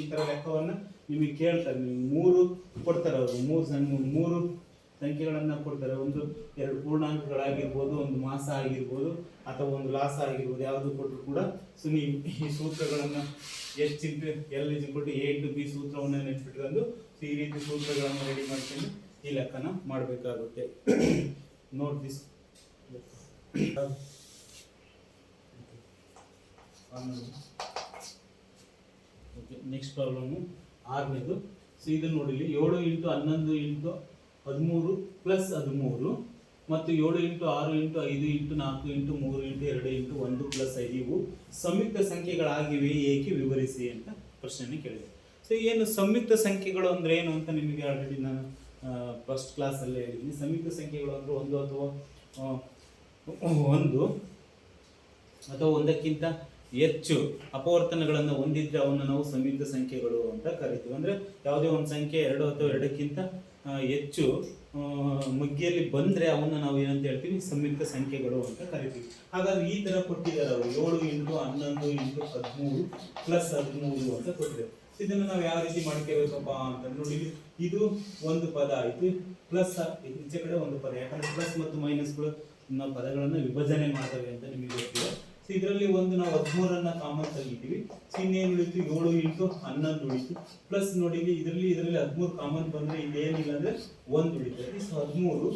ಈ ತರ ಲೆಕ್ಕವನ್ನ ನಿಮಗೆ ಕೇಳ್ತಾರೆ. ನೀವು ಮೂರು ಕೊಡ್ತಾರೆ ಅವರು. ಮೂರು ಸಣ್ಣ ಮೂರು ಸಂಖ್ಯೆಗಳನ್ನ ಕೊಡ್ತಾರೆ. ಒಂದು ಎರಡು ಪೂರ್ಣಾಂಕಗಳಾಗಿರ್ಬೋದು, ಒಂದು ಮಾಸ ಆಗಿರ್ಬೋದು, ಅಥವಾ ಒಂದು ಲಾಸ ಆಗಿರ್ಬೋದು, ಯಾವುದು ಕೊಟ್ಟರು ಕೂಡ ಸೊ ಈ ಸೂತ್ರಗಳನ್ನು ಎಚ್ ಇಂಟು ಎಲ್ ಕೊಟ್ಟು ಎ ಇಂಟು ಬಿ ಸೂತ್ರವನ್ನು ನೆನ್ಪಿಟ್ಕೊಂಡು ಸೊ ಈ ರೀತಿ ಸೂತ್ರಗಳನ್ನು ರೆಡಿ ಮಾಡ್ಕೊಂಡು ಈ ಲೆಕ್ಕನ ಮಾಡಬೇಕಾಗುತ್ತೆ. ನೋಟ್ ದಿಸ್ ನೆಕ್ಸ್ಟ್ ಪ್ರಾಬ್ಲಮ್ಮು ಆರನೇದು. ಸೊ ಇದು ನೋಡಿಲಿ ಏಳು ಇಂಟು ಹನ್ನೊಂದು ಇಂಟು ಹದಿಮೂರು ಪ್ಲಸ್ ಹದಿಮೂರು ಮತ್ತು ಏಳು ಇಂಟು ಆರು ಇಂಟು ಐದು ಇಂಟು ನಾಲ್ಕು ಇಂಟು ಮೂರು ಇಂಟು ಎರಡು ಇಂಟು ಒಂದು ಪ್ಲಸ್ ಐದು ಇವು ಸಂಯುಕ್ತ ಸಂಖ್ಯೆಗಳಾಗಿವೆ, ಏಕೆ ವಿವರಿಸಿ ಅಂತ ಪ್ರಶ್ನೆ ಕೇಳಿದೆ. ಸೊ ಏನು ಸಂಯುಕ್ತ ಸಂಖ್ಯೆಗಳು ಅಂದರೆ ಏನು ಅಂತ ನಿಮಗೆ ಆಲ್ರೆಡಿ ನಾನು ಫಸ್ಟ್ ಕ್ಲಾಸಲ್ಲೇ ಹೇಳಿದ್ದೀನಿ. ಸಂಯುಕ್ತ ಸಂಖ್ಯೆಗಳು ಅಂದ್ರೆ ಒಂದು ಅಥವಾ ಒಂದು ಅಥವಾ ಒಂದಕ್ಕಿಂತ ಹೆಚ್ಚು ಅಪವರ್ತನಗಳನ್ನು ಹೊಂದಿದ್ರೆ ಅವನ್ನ ನಾವು ಸಂಯುಕ್ತ ಸಂಖ್ಯೆಗಳು ಅಂತ ಕರಿತೀವಿ. ಅಂದ್ರೆ ಯಾವುದೇ ಒಂದು ಸಂಖ್ಯೆ ಎರಡು ಅಥವಾ ಎರಡಕ್ಕಿಂತ ಹೆಚ್ಚು ಮಗ್ಗಿಯಲ್ಲಿ ಬಂದರೆ ಅವನ್ನ ನಾವು ಏನಂತ ಹೇಳ್ತೀವಿ ಸಂಯುಕ್ತ ಸಂಖ್ಯೆಗಳು ಅಂತ ಕರಿತೀವಿ. ಹಾಗಾದ್ರೆ ಈ ತರ ಕೊಟ್ಟಿದ್ದಾರೆ ಅವರು. ಏಳು ಇಂಟು ಹನ್ನೊಂದು ಇಂಟು ಹದಿಮೂರು ಪ್ಲಸ್ ಹದಿಮೂರು ಅಂತ ಕೊಟ್ಟಿದ್ದಾರೆ. ಇದನ್ನು ನಾವು ಯಾವ ರೀತಿ ಮಾಡ್ಕೋಬೇಕಪ್ಪ ಅಂತ ನೋಡಿ ಇದು ಒಂದು ಪದ ಆಯ್ತು. ಪ್ಲಸ್ ಈಚೆ ಕಡೆ ಒಂದು ಪದ. ಯಾಕಂದ್ರೆ ಪ್ಲಸ್ ಮತ್ತು ಮೈನಸ್ಗಳು ನಾವು ಪದಗಳನ್ನು ವಿಭಜನೆ ಮಾಡ್ತವೆ ಅಂತ ನಿಮಗೆ ಗೊತ್ತಿದೆ. ಇದರಲ್ಲಿ ಒಂದು ನಾವು ಹದಿಮೂರನ್ನ ಕಾಮನ್ ತೆಗಿತೀವಿ ಇನ್ನೇನು ಉಳಿತು? ಏಳು ಇಂಟು ಹನ್ನೊಂದು ಉಳಿತು. ಪ್ಲಸ್ ನೋಡಿ ಇದರಲ್ಲಿ ಇದರಲ್ಲಿ ಹದಿಮೂರು ಕಾಮನ್ ಬಂದ್ರೆ ಇಲ್ಲಿ ಏನಿಲ್ಲ ಅಂದ್ರೆ ಒಂದು ಉಳಿತದೆ ಸೊ ಹದಿಮೂರು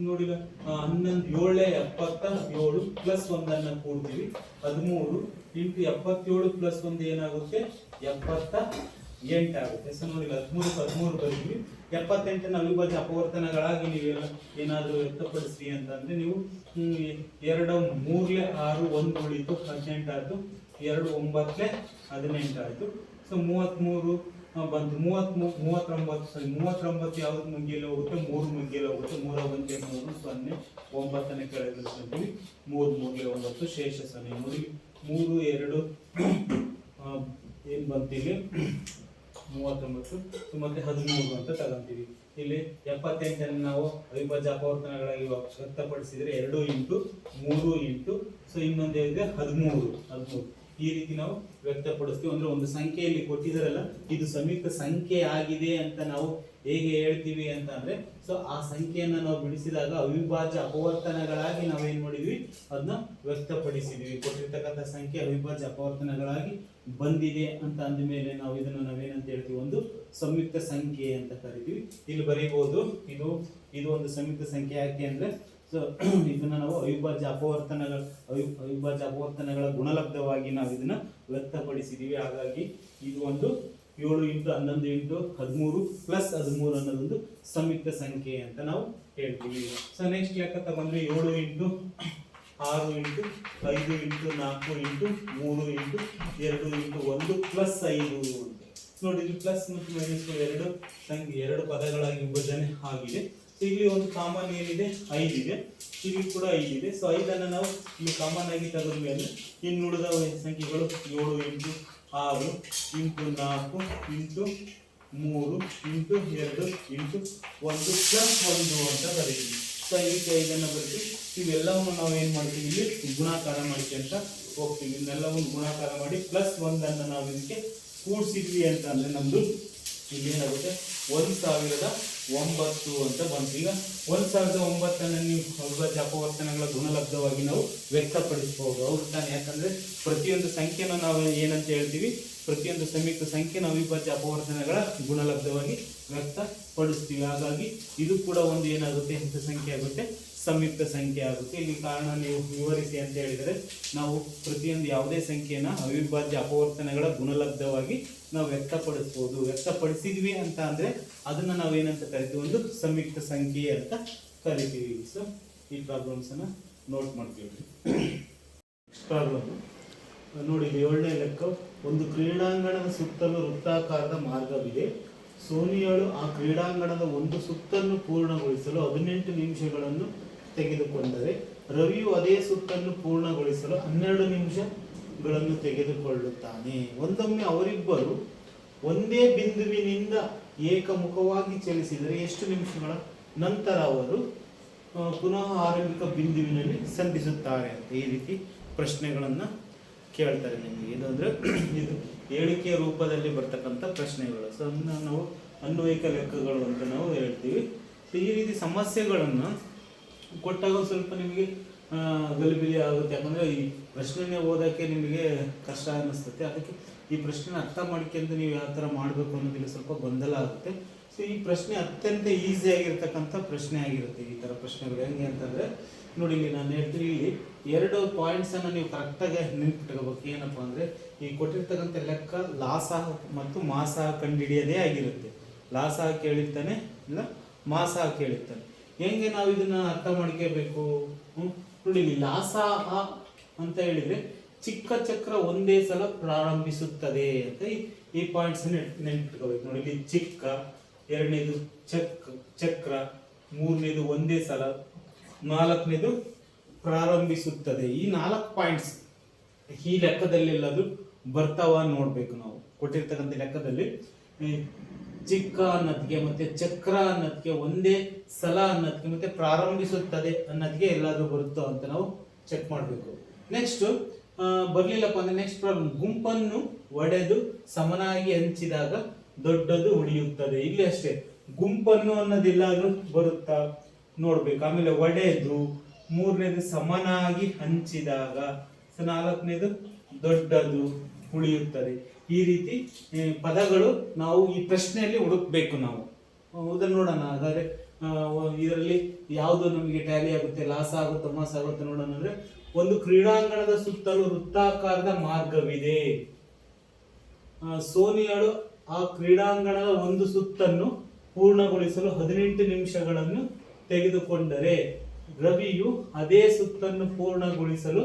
ನೋಡಿ ಈಗ, ಆ, ಹನ್ನೊಂದು ಏಳೆ ಎಪ್ಪತ್ತ ಏಳು ಪ್ಲಸ್ ಒಂದನ್ನ ಕೂಡ್ತೀವಿ. ಹದಿಮೂರು ಇಂಟು ಎಪ್ಪತ್ತೇಳು ಪ್ಲಸ್ ಒಂದು ಏನಾಗುತ್ತೆ? ಎಪ್ಪತ್ತ ಎಂಟಾಗುತ್ತೆ ಸೊ ನೋಡಿ, ಹದಿಮೂರು ಹದಿಮೂರು ಬರೀತೀವಿ ಎಪ್ಪತ್ತೆಂಟನ ಅವಿಭಾಜ್ಯ ಅಪವರ್ತನಗಳಾಗಿ ನೀವು ಏನಾದರೂ ವ್ಯಕ್ತಪಡಿಸ್ರಿ ಅಂತಂದ್ರೆ ನೀವು ಎರಡು, ಮೂರ್ಲೆ ಆರು, ಒಂದು ಉಳಿತು ಹದಿನೆಂಟಾಯಿತು ಎರಡು ಒಂಬತ್ತಲೆ ಹದಿನೆಂಟಾಯಿತು ಸೊ ಮೂವತ್ತ್ಮೂರು ಬಂದು ಮೂವತ್ತ್ ಮೂವತ್ತೊಂಬತ್ತು ಸಾರಿ ಮೂವತ್ತೊಂಬತ್ತು ಯಾವ್ದು ಮುಗಿಯಲ್ಲಿ ಹೋಗುತ್ತೆ? ಮೂರು ಮುಗಿಯಲ್ಲಿ ಹೋಗುತ್ತೆ. ಮೂರ ಒಂದೇ ಮೂರು, ಸೊನ್ನೆ, ಒಂಬತ್ತನೇ ಇಳಿಸ್ಕೊಂತೀವಿ ಮೂರು, ಮೂರ್ಲೆ ಒಂಬತ್ತು, ಶೇಷ ಸೊನ್ನೆ. ಮೂರು ಮೂರು, ಎರಡು ಏನು ಏನ್ ಬಂತು ಇಲ್ಲಿ? ಮೂವತ್ತೊಂಬತ್ತು ಮತ್ತೆ ಹದಿಮೂರು ಅಂತ ತಗೊಂತೀವಿ. ಇಲ್ಲಿ ಎಪ್ಪತ್ತೆಂಟನ್ನು ನಾವು ಅವಿಭಾಜ್ಯ ಅಪವರ್ತನಗಳಾಗಿ ವ್ಯಕ್ತಪಡಿಸಿದರೆ ಎರಡು ಇಂಟು ಮೂರು ಇಂಟು, ಸೊ ಇನ್ನೊಂದು ಏನಿದೆ ಹದಿಮೂರು ಹದಿಮೂರು. ಈ ರೀತಿ ನಾವು ವ್ಯಕ್ತಪಡಿಸ್ತೀವಿ. ಅಂದ್ರೆ ಒಂದು ಸಂಖ್ಯೆಯಲ್ಲಿ ಕೊಟ್ಟಿದಾರಲ್ಲ ಇದು ಸಂಯುಕ್ತ ಸಂಖ್ಯೆ ಆಗಿದೆ ಅಂತ ನಾವು ಹೇಗೆ ಹೇಳ್ತೀವಿ ಅಂತ ಅಂದ್ರೆ, ಸೊ ಆ ಸಂಖ್ಯೆಯನ್ನ ನಾವು ಬಿಡಿಸಿದಾಗ ಅವಿಭಾಜ್ಯ ಅಪವರ್ತನಗಳಾಗಿ ನಾವೇನ್ ಮಾಡಿದ್ವಿ? ಅದನ್ನ ವ್ಯಕ್ತಪಡಿಸಿದ್ವಿ. ಕೊಟ್ಟಿರ್ತಕ್ಕಂಥ ಸಂಖ್ಯೆ ಅವಿಭಾಜ್ಯ ಅಪವರ್ತನಗಳಾಗಿ ಬಂದಿದೆ ಅಂತ ಅಂದ ಮೇಲೆ ನಾವು ಇದನ್ನು ನಾವೇನಂತ ಹೇಳ್ತೀವಿ? ಒಂದು ಸಂಯುಕ್ತ ಸಂಖ್ಯೆ ಅಂತ ಕರಿತೀವಿ. ಇಲ್ಲಿ ಬರೀಬಹುದು ಇದು ಇದು ಒಂದು ಸಂಯುಕ್ತ ಸಂಖ್ಯೆ ಯಾಕೆ ಅಂದ್ರೆ ಸೊ ಇದನ್ನ ನಾವು ಅವಿಭಾಜ್ಯ ಅಪವರ್ತನಗಳ, ಅವಿ, ಅವಿಭಾಜ್ಯ ಅಪವರ್ತನಗಳ ಗುಣಲಬ್ಧವಾಗಿ ನಾವು ಇದನ್ನ ವ್ಯಕ್ತಪಡಿಸಿದೀವಿ. ಹಾಗಾಗಿ ಇದು ಒಂದು ಏಳು ಇಂಟು ಹನ್ನೊಂದು ಇಂಟು ಹದಿಮೂರು ಪ್ಲಸ್ ಹದಿಮೂರು ಅನ್ನೋದೊಂದು ಸಂಯುಕ್ತ ಸಂಖ್ಯೆ ಅಂತ ನಾವು ಹೇಳ್ತೀವಿ. ಸೊ ನೆಕ್ಸ್ಟ್ ಲೆಕ್ಕ ತಗೊಂಡ್ರೆ ಏಳು ಇಂಟು ಆರು ಇಂಟು ಐದು ಇಂಟು ನಾಲ್ಕು ಇಂಟು ಮೂರು ಇಂಟು ಎರಡು ಇಂಟು ಒಂದು ಪ್ಲಸ್ ಐದು ಅಂತ. ನೋಡಿ, ಇದು ಪ್ಲಸ್ ಮತ್ತು ಮೈನಸ್ ಎರಡು ಸಂಖ್ಯೆ ಎರಡು ಪದಗಳಾಗಿ ವಿಭಜನೆ ಆಗಿದೆ. So, ಇಲ್ಲಿ ಒಂದು ಕಾಮನ್ ಏನಿದೆ? ಐದಿದೆ. ಇಲ್ಲಿ ಕೂಡ ಐದಿದೆ. ಸೊ ಐದನ್ನು ನಾವು ಇಲ್ಲಿ ಕಾಮನ್ ಆಗಿ ತೆಗೆದ ಮೇಲೆ ಇನ್ನು ಉಳಿದ ಸಂಖ್ಯೆಗಳು ಏಳು ಇಂಟು ಆರು ಇಂಟು ನಾಲ್ಕು ಇಂಟು ಮೂರು ಇಂಟು ಎರಡು ಇಂಟು ಒಂದು ಪ್ಲಸ್ ಒಂದು ಅಂತ ಬರೀತೀವಿ ಸೊ ಇದಕ್ಕೆ ಇದನ್ನು ಬರ್ತೀವಿ ಇವೆಲ್ಲವನ್ನು ನಾವು ಏನು ಮಾಡ್ತೀವಿ ಇಲ್ಲಿ? ಗುಣಾಕಾರ ಮಾಡ್ಕೊಂತ ಹೋಗ್ತೀವಿ. ಇದನ್ನೆಲ್ಲವನ್ನು ಗುಣಾಕಾರ ಮಾಡಿ ಪ್ಲಸ್ ಒಂದನ್ನು ನಾವು ಇದಕ್ಕೆ ಕೂಡಿಸಿದ್ವಿ ಅಂತ ಅಂದರೆ ನಮ್ದು ಇಲ್ಲಿ ಏನಾಗುತ್ತೆ ಒಂದು ಸಾವಿರದ ಒಂಬತ್ತು ಅಂತ ಬಂತು. ಈಗ ಒಂದು ಸಾವಿರದ ಒಂಬತ್ತನ್ನು ನೀವು ಜಪವರ್ತನಗಳ ಗುಣಲಬ್ಧವಾಗಿ ನಾವು ವ್ಯಕ್ತಪಡಿಸಬಹುದು. ಅವ್ರು ತಾನೆ? ಯಾಕಂದರೆ ಪ್ರತಿಯೊಂದು ಸಂಖ್ಯೆನ ನಾವು ಏನಂತ ಹೇಳ್ತೀವಿ? ಪ್ರತಿಯೊಂದು ಸಮೀಪ ಸಂಖ್ಯೆ ನಾವು ವಿಭಜ ಅಪವರ್ತನಗಳ ಗುಣಲಬ್ಧವಾಗಿ ವ್ಯಕ್ತಪಡಿಸ್ತೀವಿ ಹಾಗಾಗಿ ಇದು ಕೂಡ ಒಂದು ಏನಾಗುತ್ತೆ? ಎಂಥ ಸಂಖ್ಯೆ ಆಗುತ್ತೆ. ಸಂಯುಕ್ತ ಸಂಖ್ಯೆ ಆಗುತ್ತೆ. ಇಲ್ಲಿ ಕಾರಣ ನೀವು ವಿವರಿಸಿ ಅಂತ ಹೇಳಿದರೆ, ನಾವು ಪ್ರತಿಯೊಂದು ಯಾವುದೇ ಸಂಖ್ಯೆನ ಅವಿಭಾಜ್ಯ ಅಪವರ್ತನಗಳ ಗುಣಲಬ್ಧವಾಗಿ ನಾವು ವ್ಯಕ್ತಪಡಿಸ್ಬೋದು. ವ್ಯಕ್ತಪಡಿಸಿದ್ವಿ ಅಂತ ಅಂದ್ರೆ ಅದನ್ನ ನಾವು ಏನಂತ ಕರಿತೀವಿ? ಒಂದು ಸಂಯುಕ್ತ ಸಂಖ್ಯೆ ಅಂತ ಕರಿತೀವಿ. ಸೊ ಈ ಪ್ರಾಬ್ಲಮ್ಸ್ ಅನ್ನ ನೋಟ್ ಮಾಡ್ತೀವಿ. ಪ್ರಾಬ್ಲಮ್ ನೋಡಿ ಏಳನೇ ಲೆಕ್ಕ. ಒಂದು ಕ್ರೀಡಾಂಗಣದ ಸುತ್ತಲೂ ವೃತ್ತಾಕಾರದ ಮಾರ್ಗವಿದೆ. ಸೋನಿಯಳು ಆ ಕ್ರೀಡಾಂಗಣದ ಒಂದು ಸುತ್ತನ್ನು ಪೂರ್ಣಗೊಳಿಸಲು ಹದಿನೆಂಟು ನಿಮಿಷಗಳನ್ನು ತೆಗೆದುಕೊಂಡರೆ ರವಿಯು ಅದೇ ಸುತ್ತನ್ನು ಪೂರ್ಣಗೊಳಿಸಲು ಹನ್ನೆರಡು ನಿಮಿಷಗಳನ್ನು ತೆಗೆದುಕೊಳ್ಳುತ್ತಾನೆ. ಒಂದೊಮ್ಮೆ ಅವರಿಬ್ಬರು ಒಂದೇ ಬಿಂದುವಿನಿಂದ ಏಕಮುಖವಾಗಿ ಚಲಿಸಿದರೆ ಎಷ್ಟು ನಿಮಿಷಗಳ ನಂತರ ಅವರು ಪುನಃ ಆರಂಭಿಕ ಬಿಂದುವಿನಲ್ಲಿ ಸಂಧಿಸುತ್ತಾರೆ ಅಂತ ಈ ರೀತಿ ಪ್ರಶ್ನೆಗಳನ್ನು ಕೇಳ್ತಾರೆ ನಿಮಗೆ. ಇದು ಅಂದ್ರೆ ಇದು ಹೇಳಿಕೆಯ ರೂಪದಲ್ಲಿ ಬರ್ತಕ್ಕಂಥ ಪ್ರಶ್ನೆಗಳು. ಸೊ ಅದನ್ನ ನಾವು ಅನ್ವಯಿಕ ಲೆಕ್ಕಗಳು ಅಂತ ನಾವು ಹೇಳ್ತೀವಿ. ಸೊ ಈ ರೀತಿ ಸಮಸ್ಯೆಗಳನ್ನು ಕೊಟ್ಟಾಗ ಸ್ವಲ್ಪ ನಿಮಗೆ ಗಲಿಬಿಲಿ ಆಗುತ್ತೆ. ಯಾಕಂದರೆ ಈ ಪ್ರಶ್ನೆನೇ ಓದಕ್ಕೆ ನಿಮಗೆ ಕಷ್ಟ ಅನ್ನಿಸ್ತತೆ ಅದಕ್ಕೆ ಈ ಪ್ರಶ್ನೆ ಅರ್ಥ ಮಾಡ್ಕೊಂಡು ನೀವು ಯಾವ ಥರ ಮಾಡಬೇಕು ಅನ್ನೋದಿಲ್ಲ. ಸ್ವಲ್ಪ ಗೊಂದಲ ಆಗುತ್ತೆ. ಸೊ ಈ ಪ್ರಶ್ನೆ ಅತ್ಯಂತ ಈಸಿ ಆಗಿರ್ತಕ್ಕಂಥ ಪ್ರಶ್ನೆ ಆಗಿರುತ್ತೆ ಈ ಥರ ಪ್ರಶ್ನೆಗಳು. ಹೆಂಗೆ ಅಂತಂದ್ರೆ, ನೋಡಿ ಇಲ್ಲಿ ನಾನು ಹೇಳ್ತೀನಿ ಇಲ್ಲಿ ಎರಡು ಪಾಯಿಂಟ್ಸ್ ಅನ್ನ ನೀವು ಕರೆಕ್ಟಾಗಿ ನೆನ್ಪಿಟ್ಕೋಬೇಕು. ಏನಪ್ಪ ಅಂದರೆ, ಈ ಕೊಟ್ಟಿರ್ತಕ್ಕಂಥ ಲೆಕ್ಕ ಲಾಸ ಮತ್ತು ಮಾಸ ಕಂಡುಹಿಡಿಯೋದೇ ಆಗಿರುತ್ತೆ. ಲಾಸ ಕೇಳಿರ್ತಾನೆ ಇಲ್ಲ ಮಾಸ ಕೇಳಿರ್ತಾನೆ. ಹೆಂಗೆ ನಾವು ಇದನ್ನ ಅರ್ಥ ಮಾಡ್ಕೋಬೇಕು? ನೋಡಿ ಇಲ್ಲಿ ಲಾಸ ಅಂತ ಹೇಳಿದ್ರೆ ಚಿಕ್ಕ ಚಕ್ರ ಒಂದೇ ಸಲ ಪ್ರಾರಂಭಿಸುತ್ತದೆ ಅಂತ ಈ- ಈ ಪಾಯಿಂಟ್ಸ್ ನೆನ್ಪಿಟ್ಕೋಬೇಕು. ನೋಡಿ ಇಲ್ಲಿ ಚಿಕ್ಕ ಎರಡನೇದು ಚಕ್, ಚಕ್ರ, ಮೂರನೇದು ಒಂದೇ ಸಲ, ನಾಲ್ಕನೇದು ಪ್ರಾರಂಭಿಸುತ್ತದೆ. ಈ ನಾಲ್ಕು ಪಾಯಿಂಟ್ಸ್ ಈ ಲೆಕ್ಕದಲ್ಲೆಲ್ಲದು ಬರ್ತಾವ ನೋಡ್ಬೇಕು ನಾವು. ಕೊಟ್ಟಿರ್ತಕ್ಕಂಥ ಲೆಕ್ಕದಲ್ಲಿ ಚಿಕ್ಕ ಅನ್ನೋದಕ್ಕೆ ಮತ್ತೆ ಚಕ್ರ ಅನ್ನೋದಕ್ಕೆ ಒಂದೇ ಸಲ ಅನ್ನೋದಕ್ಕೆ ಮತ್ತೆ ಪ್ರಾರಂಭಿಸುತ್ತದೆ ಅನ್ನೋದಕ್ಕೆ ಎಲ್ಲಾದ್ರೂ ಬರುತ್ತೋ ಅಂತ ನಾವು ಚೆಕ್ ಮಾಡಬೇಕು. ನೆಕ್ಸ್ಟ್ ಬರ್ಲಿಲ್ಲಪ್ಪ ಅಂದ್ರೆ ನೆಕ್ಸ್ಟ್ ಪ್ರಾಬ್ಲಮ್ ಗುಂಪನ್ನು ಒಡೆದು ಸಮನಾಗಿ ಹಂಚಿದಾಗ ದೊಡ್ಡದು ಉಳಿಯುತ್ತದೆ. ಇಲ್ಲಿ ಅಷ್ಟೇ, ಗುಂಪನ್ನು ಅನ್ನೋದೆಲ್ಲಾದ್ರೂ ಬರುತ್ತಾ? ನೋಡ್ಬೇಕು. ಆಮೇಲೆ ಒಡೆದು, ಮೂರನೇದು ಸಮನಾಗಿ ಹಂಚಿದಾಗ ನಾಲ್ಕನೇದು ದೊಡ್ಡದು ಉಳಿಯುತ್ತದೆ. ಈ ರೀತಿ ಪದಗಳು ನಾವು ಈ ಪ್ರಶ್ನೆಯಲ್ಲಿ ಹುಡುಕ್ಬೇಕು ನಾವು. ಅದನ್ನ ನೋಡೋಣ. ಹಾಗಾದ್ರೆ ಇದರಲ್ಲಿ ಯಾವುದು ನಮಗೆ ಟ್ಯಾಲಿ ಆಗುತ್ತೆ ಲಾಸ್ ಆಗುತ್ತೆ, ಮಾಸ ಆಗುತ್ತೆ ನೋಡೋಣ ಅಂದ್ರೆ, ಒಂದು ಕ್ರೀಡಾಂಗಣದ ಸುತ್ತಲೂ ವೃತ್ತಾಕಾರದ ಮಾರ್ಗವಿದೆ. ಸೋನಿಯಾಳು ಆ ಕ್ರೀಡಾಂಗಣದ ಒಂದು ಸುತ್ತನ್ನು ಪೂರ್ಣಗೊಳಿಸಲು ಹದಿನೆಂಟು ನಿಮಿಷಗಳನ್ನು ತೆಗೆದುಕೊಂಡರೆ ರವಿಯು ಅದೇ ಸುತ್ತನ್ನು ಪೂರ್ಣಗೊಳಿಸಲು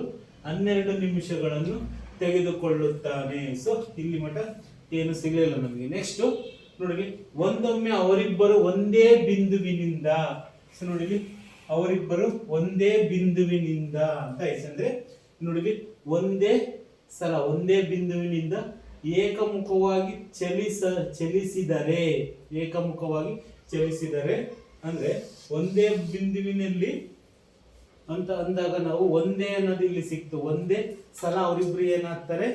ಹನ್ನೆರಡು ನಿಮಿಷಗಳನ್ನು ತೆಗೆದುಕೊಳ್ಳುತ್ತಾನೆ. ಸೊ ಇಲ್ಲಿ ಮಠ ಏನು ಸಿಗಲಿಲ್ಲ ನಮಗೆ. ನೆಕ್ಸ್ಟ್ ನೋಡಿ ಒಂದೊಮ್ಮೆ ಅವರಿಬ್ಬರು ಒಂದೇ ಬಿಂದುವಿನಿಂದ. ಸೊ ನೋಡಿ ಅವರಿಬ್ಬರು ಒಂದೇ ಬಿಂದುವಿನಿಂದ ಅಂತ ಐಸಂದ್ರೆ ಅಂದ್ರೆ ನೋಡಿ ಒಂದೇ ಸಲ, ಒಂದೇ ಬಿಂದುವಿನಿಂದ ಏಕಮುಖವಾಗಿ ಚಲಿಸ, ಚಲಿಸಿದರೆ, ಏಕಮುಖವಾಗಿ ಚಲಿಸಿದರೆ ಅಂದ್ರೆ ಒಂದೇ ಬಿಂದುವಿನಲ್ಲಿ ಅಂತ ಅಂದಾಗ ನಾವು ಒಂದೇ ಅನ್ನೋದು ಇಲ್ಲಿ ಸಿಕ್ತು ಒಂದೇ ಸಲ ಅವರಿಬ್ರು ಏನಾಗ್ತಾರೆ?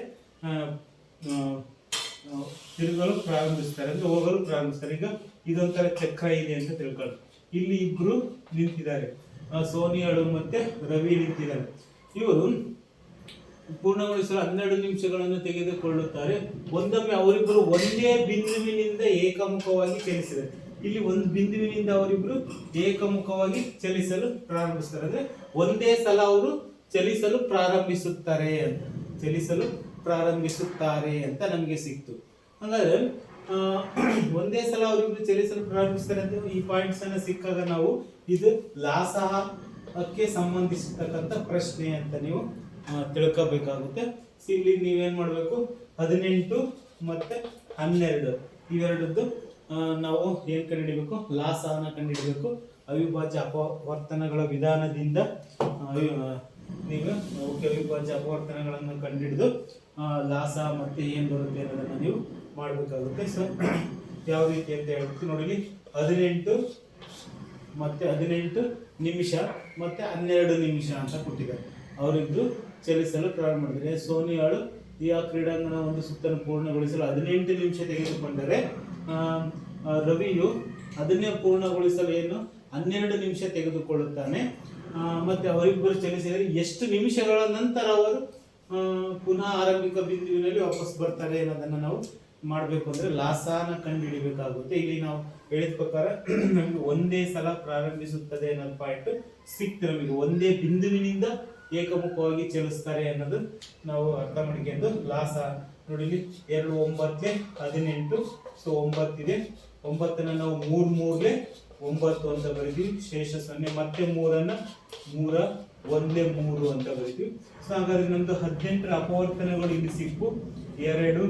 ತಿರುಗಲು ಪ್ರಾರಂಭಿಸ್ತಾರೆ. ಅಂದ್ರೆ ಹೋಗಲು ಪ್ರಾರಂಭಿಸ್ತಾರೆ. ಈಗ ಇದೊಂಥರ ಚಕ್ರ ಇದೆ ಅಂತ ತಿಳ್ಕೊಳ್ಳಿ ಇಲ್ಲಿ ಇಬ್ರು ನಿಂತಿದ್ದಾರೆ. ಸೋನಿಯಾಳು ಮತ್ತೆ ರವಿ ನಿಂತಿದ್ದಾರೆ. ಇವರು ಪೂರ್ಣಗೊಳಿಸಲು ಹನ್ನೆರಡು ನಿಮಿಷಗಳನ್ನು ತೆಗೆದುಕೊಳ್ಳುತ್ತಾರೆ. ಒಂದೊಮ್ಮೆ ಅವರಿಬ್ಬರು ಒಂದೇ ಬಿಂದುವಿನಿಂದ ಏಕಮುಖವಾಗಿ ಚಲಿಸಿದ್ದಾರೆ ಇಲ್ಲಿ ಒಂದು ಬಿಂದುವಿನಿಂದ ಅವರಿಬ್ರು ಏಕಮುಖವಾಗಿ ಚಲಿಸಲು ಪ್ರಾರಂಭಿಸ್ತಾರೆ ಅಂದ್ರೆ ಒಂದೇ ಸಲ ಅವರು ಚಲಿಸಲು ಪ್ರಾರಂಭಿಸುತ್ತಾರೆ ಅಂತ, ಚಲಿಸಲು ಪ್ರಾರಂಭಿಸುತ್ತಾರೆ ಅಂತ ನಮಗೆ ಸಿಕ್ತು. ಹಾಗಾದ್ರೆ ಒಂದೇ ಸಲ ಅವರಿಬ್ರು ಚಲಿಸಲು ಪ್ರಾರಂಭಿಸ್ತಾರೆ ಅಂತ ಈ ಪಾಯಿಂಟ್ಸ್ ಅನ್ನ ಸಿಕ್ಕಾಗ ನಾವು ಇದು ಲಾಸಹಕ್ಕೆ ಸಂಬಂಧಿಸಿರ್ತಕ್ಕಂಥ ಪ್ರಶ್ನೆ ಅಂತ ನೀವು ತಿಳ್ಕೋಬೇಕಾಗುತ್ತೆ. ಸೊ ಇಲ್ಲಿ ನೀವೇನು ಮಾಡಬೇಕು? ಹದಿನೆಂಟು ಮತ್ತೆ ಹನ್ನೆರಡು. ಇವೆರಡದ್ದು ನಾವು ಏನು ಕಂಡುಹಿಡಿಬೇಕು? ಲಾಸವನ್ನು ಕಂಡುಹಿಡಿಬೇಕು. ಅವಿಭಾಜ್ಯ ಅಪವರ್ತನಗಳ ವಿಧಾನದಿಂದ ನೀವು ಅವಿಭಾಜ್ಯ ಅಪವರ್ತನಗಳನ್ನು ಕಂಡುಹಿಡಿದು ಹಿಡಿದು ಲಾಸ ಮತ್ತೆ ಏನು ಬರುತ್ತೆ ಅನ್ನೋದನ್ನು ನೀವು ಮಾಡಬೇಕಾಗುತ್ತೆ. ಸೊ ಯಾವ ರೀತಿ ಅಂತ ಹೇಳ್ಬಿಟ್ಟು ನೋಡಿ ಹದಿನೆಂಟು ಮತ್ತೆ ಹದಿನೆಂಟು ನಿಮಿಷ ಮತ್ತೆ ಹನ್ನೆರಡು ನಿಮಿಷ ಅಂತ ಕೊಟ್ಟಿದ್ದಾರೆ. ಅವರಿಬ್ರು ಚಲಿಸಲು ಪ್ರಾರಂಭ ಮಾಡಿದ್ದಾರೆ. ಸೋನಿಯಾಳು ಈ ಆ ಕ್ರೀಡಾಂಗಣ ಒಂದು ಸುತ್ತನ್ನು ಪೂರ್ಣಗೊಳಿಸಲು ಹದಿನೆಂಟು ನಿಮಿಷ ತೆಗೆದುಕೊಂಡರೆ ರವಿಯು ಅದನ್ನೇ ಪೂರ್ಣಗೊಳಿಸಲು ಏನು? ಹನ್ನೆರಡು ನಿಮಿಷ ತೆಗೆದುಕೊಳ್ಳುತ್ತಾನೆ. ಮತ್ತೆ ಅವರಿಬ್ಬರು ಚಲಿಸಿದರೆ ಎಷ್ಟು ನಿಮಿಷಗಳ ನಂತರ ಅವರು ಪುನಃ ಆರಂಭಿಕ ಬಿಂದುವಿನಲ್ಲಿ ವಾಪಸ್ ಬರ್ತಾರೆ ಅನ್ನೋದನ್ನ ನಾವು ಮಾಡಬೇಕು ಅಂದ್ರೆ ಲಾಸಾನ ಕಂಡುಹಿಡಿಬೇಕಾಗುತ್ತೆ. ಇಲ್ಲಿ ನಾವು ಹೇಳಿದ ಪ್ರಕಾರ ನಮಗೆ ಒಂದೇ ಸಲ ಪ್ರಾರಂಭಿಸುತ್ತದೆ ಅನ್ನೋ ಪಾಯಿಂಟ್ ಸಿಕ್ತು ನಮಗೆ ಒಂದೇ ಬಿಂದುವಿನಿಂದ ಏಕಮುಖವಾಗಿ ಚಲಿಸ್ತಾರೆ ಅನ್ನೋದು ನಾವು ಅರ್ಥ ಮಾಡ್ಕೊಂಡು ಲಾಸ ನೋಡಿ ಇಲ್ಲಿ ಎರಡು ಒಂಬತ್ತೆ ಹದಿನೆಂಟು ಸೊ ಒಂಬತ್ತಿದೆ. ಒಂಬತ್ತನ್ನ ನಾವು ಮೂರ್ ಮೂರ್ಲೆ ಒಂಬತ್ತು ಅಂತ ಬರಿತೀವಿ. ಶೇಷ ಸೊನ್ನೆ, ಮತ್ತೆ ಮೂರನ್ನ ಮೂರ ಒಂದೇ ಮೂರು ಅಂತ ಬರಿತೀವಿ. ಸೊ ಹಾಗಾದ್ರೆ ನಮ್ದು ಹದಿನೆಂಟರ ಅಪವರ್ತನಗಳು ಇಲ್ಲಿ ಸಿಕ್ಕು. ಎರಡು,